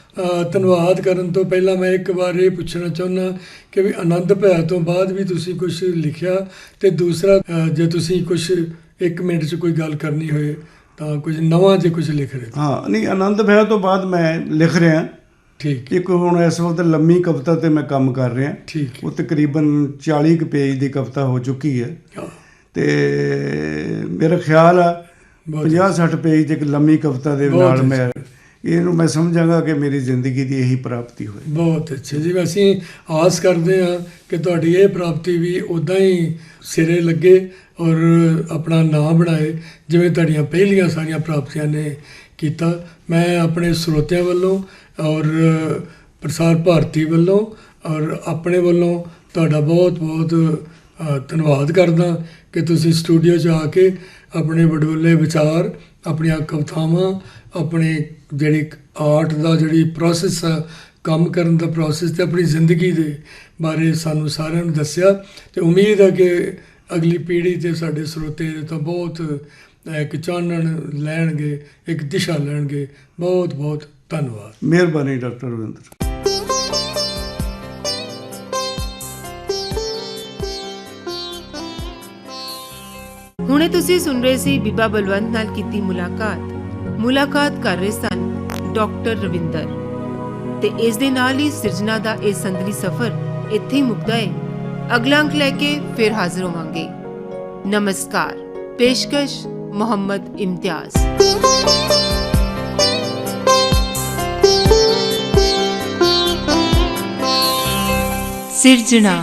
ਧੰਨਵਾਦ ਕਰਨ ਤੋਂ ਪਹਿਲਾਂ ਮੈਂ ਇੱਕ ਵਾਰ ਇਹ ਪੁੱਛਣਾ ਚਾਹੁੰਦਾ ਕਿ ਵੀ ਆਨੰਦ ਭੈ ਤੋਂ ਬਾਅਦ ਵੀ ਤੁਸੀਂ ਕੁਝ ਲਿਖਿਆ ਤੇ ਦੂਸਰਾ ਜੇ ਤੁਸੀਂ ਕੁਝ ਇੱਕ ਮਿੰਟ 'ਚ ਕੋਈ ਗੱਲ ਕਰਨੀ ਹੋਏ ਤਾਂ ਕੁਝ ਨਵਾਂ ਜੇ ਕੁਝ ਲਿਖ ਰਹੇ ਹਾਂ ਨਹੀਂ ਆਨੰਦ ਭਇਆ ਤੋਂ ਬਾਅਦ ਮੈਂ ਲਿਖ ਰਿਹਾ। ਠੀਕ। ਇੱਕ ਹੁਣ ਇਸ ਵਕਤ ਲੰਮੀ ਕਵਿਤਾ ਤੇ ਮੈਂ ਕੰਮ ਕਰ ਰਿਹਾ। ਠੀਕ। ਉਹ ਤਕਰੀਬਨ 40 ਕੁ ਪੇਜ ਦੀ ਕਵਿਤਾ ਹੋ ਚੁੱਕੀ ਹੈ। ਤੇ ਮੇਰਾ ਖਿਆਲ ਆ ਬਹੁਤ 50-60 ਪੇਜ ਦੀ ਇੱਕ ਲੰਮੀ ਕਵਿਤਾ ਦੇ ਨਾਲ ਮੈਂ। ਇਹਨੂੰ ਮੈਂ ਸਮਝਾਂਗਾ ਕਿ ਮੇਰੀ ਜ਼ਿੰਦਗੀ ਦੀ ਇਹੀ ਪ੍ਰਾਪਤੀ ਹੋਈ ਬਹੁਤ ਅੱਛਾ ਜੀ। ਅਸੀਂ ਆਸ ਕਰਦੇ ਹਾਂ ਕਿ ਤੁਹਾਡੀ ਇਹ ਪ੍ਰਾਪਤੀ ਵੀ ਉਦਾਂ ਹੀ ਸਿਰੇ ਲੱਗੇ ਔਰ ਆਪਣਾ ਨਾਂ ਬਣਾਏ, ਜਿਵੇਂ ਤੁਹਾਡੀਆਂ ਪਹਿਲੀਆਂ ਸਾਰੀਆਂ ਪ੍ਰਾਪਤੀਆਂ ਨੇ ਕੀਤਾ। ਮੈਂ ਆਪਣੇ ਸਰੋਤਿਆਂ ਵੱਲੋਂ ਔਰ ਪ੍ਰਸਾਰ ਭਾਰਤੀ ਵੱਲੋਂ ਔਰ ਆਪਣੇ ਵੱਲੋਂ ਤੁਹਾਡਾ ਬਹੁਤ ਬਹੁਤ ਧੰਨਵਾਦ ਕਰਦਾ ਕਿ ਤੁਸੀਂ ਸਟੂਡੀਓ 'ਚ ਆ ਕੇ ਆਪਣੇ ਵਡੋਲੇ ਵਿਚਾਰ, ਆਪਣੀਆਂ ਕਵਿਤਾਵਾਂ, ਆਪਣੇ ਜਿਹੜੀ ਆਰਟ ਦਾ ਜਿਹੜੀ ਪ੍ਰੋਸੈਸ ਆ, ਕੰਮ ਕਰਨ ਦਾ ਪ੍ਰੋਸੈਸ ਤੇ ਆਪਣੀ ਜ਼ਿੰਦਗੀ ਦੇ ਬਾਰੇ ਸਾਨੂੰ ਸਾਰਿਆਂ ਨੂੰ ਦੱਸਿਆ। ਤੇ ਉਮੀਦ ਹੈ ਕਿ ਅਗਲੀ ਪੀੜ੍ਹੀ ਤੇ ਸਾਡੇ ਸਰੋਤੇ ਤੋਂ ਬਹੁਤ ਇੱਕ ਚਾਨਣ ਲੈਣਗੇ ਇੱਕ ਦਿਸ਼ਾ ਲੈਣਗੇ। ਬਹੁਤ ਬਹੁਤ ਧੰਨਵਾਦ। ਮਿਹਰਬਾਨੀ ਡਾਕਟਰ ਰਵਿੰਦਰ। ਹੁਣੇ ਤੁਸੀਂ ਸੁਣ ਰਹੇ ਸੀ ਬੀਬਾ ਬਲਵੰਤ ਨਾਲ ਕੀਤੀ ਮੁਲਾਕਾਤ। ਮੁਲਾਕਾਤ ਕਰ ਰਹੇ ਸਨ ਡਾਕਟਰ ਰਵਿੰਦਰ। ਤੇ ਇਸ ਦੇ ਨਾਲ ਹੀ ਸਿਰਜਣਾ ਦਾ ਇਹ ਸੰਦਲੀ ਸਫ਼ਰ ਇੱਥੇ ਹੀ ਮੁੱਕਦਾ ਹੈ ਅਗਲਾ ਅੰਕ ਲੈ ਕੇ ਫਿਰ ਹਾਜ਼ਰ ਹੋਵਾਂਗੇ ਨਮਸਕਾਰ ਪੇਸ਼ਕਸ਼ ਮੁਹੰਮਦ ਇਮਤਿਆਜ਼ ਸਿਰਜਣਾ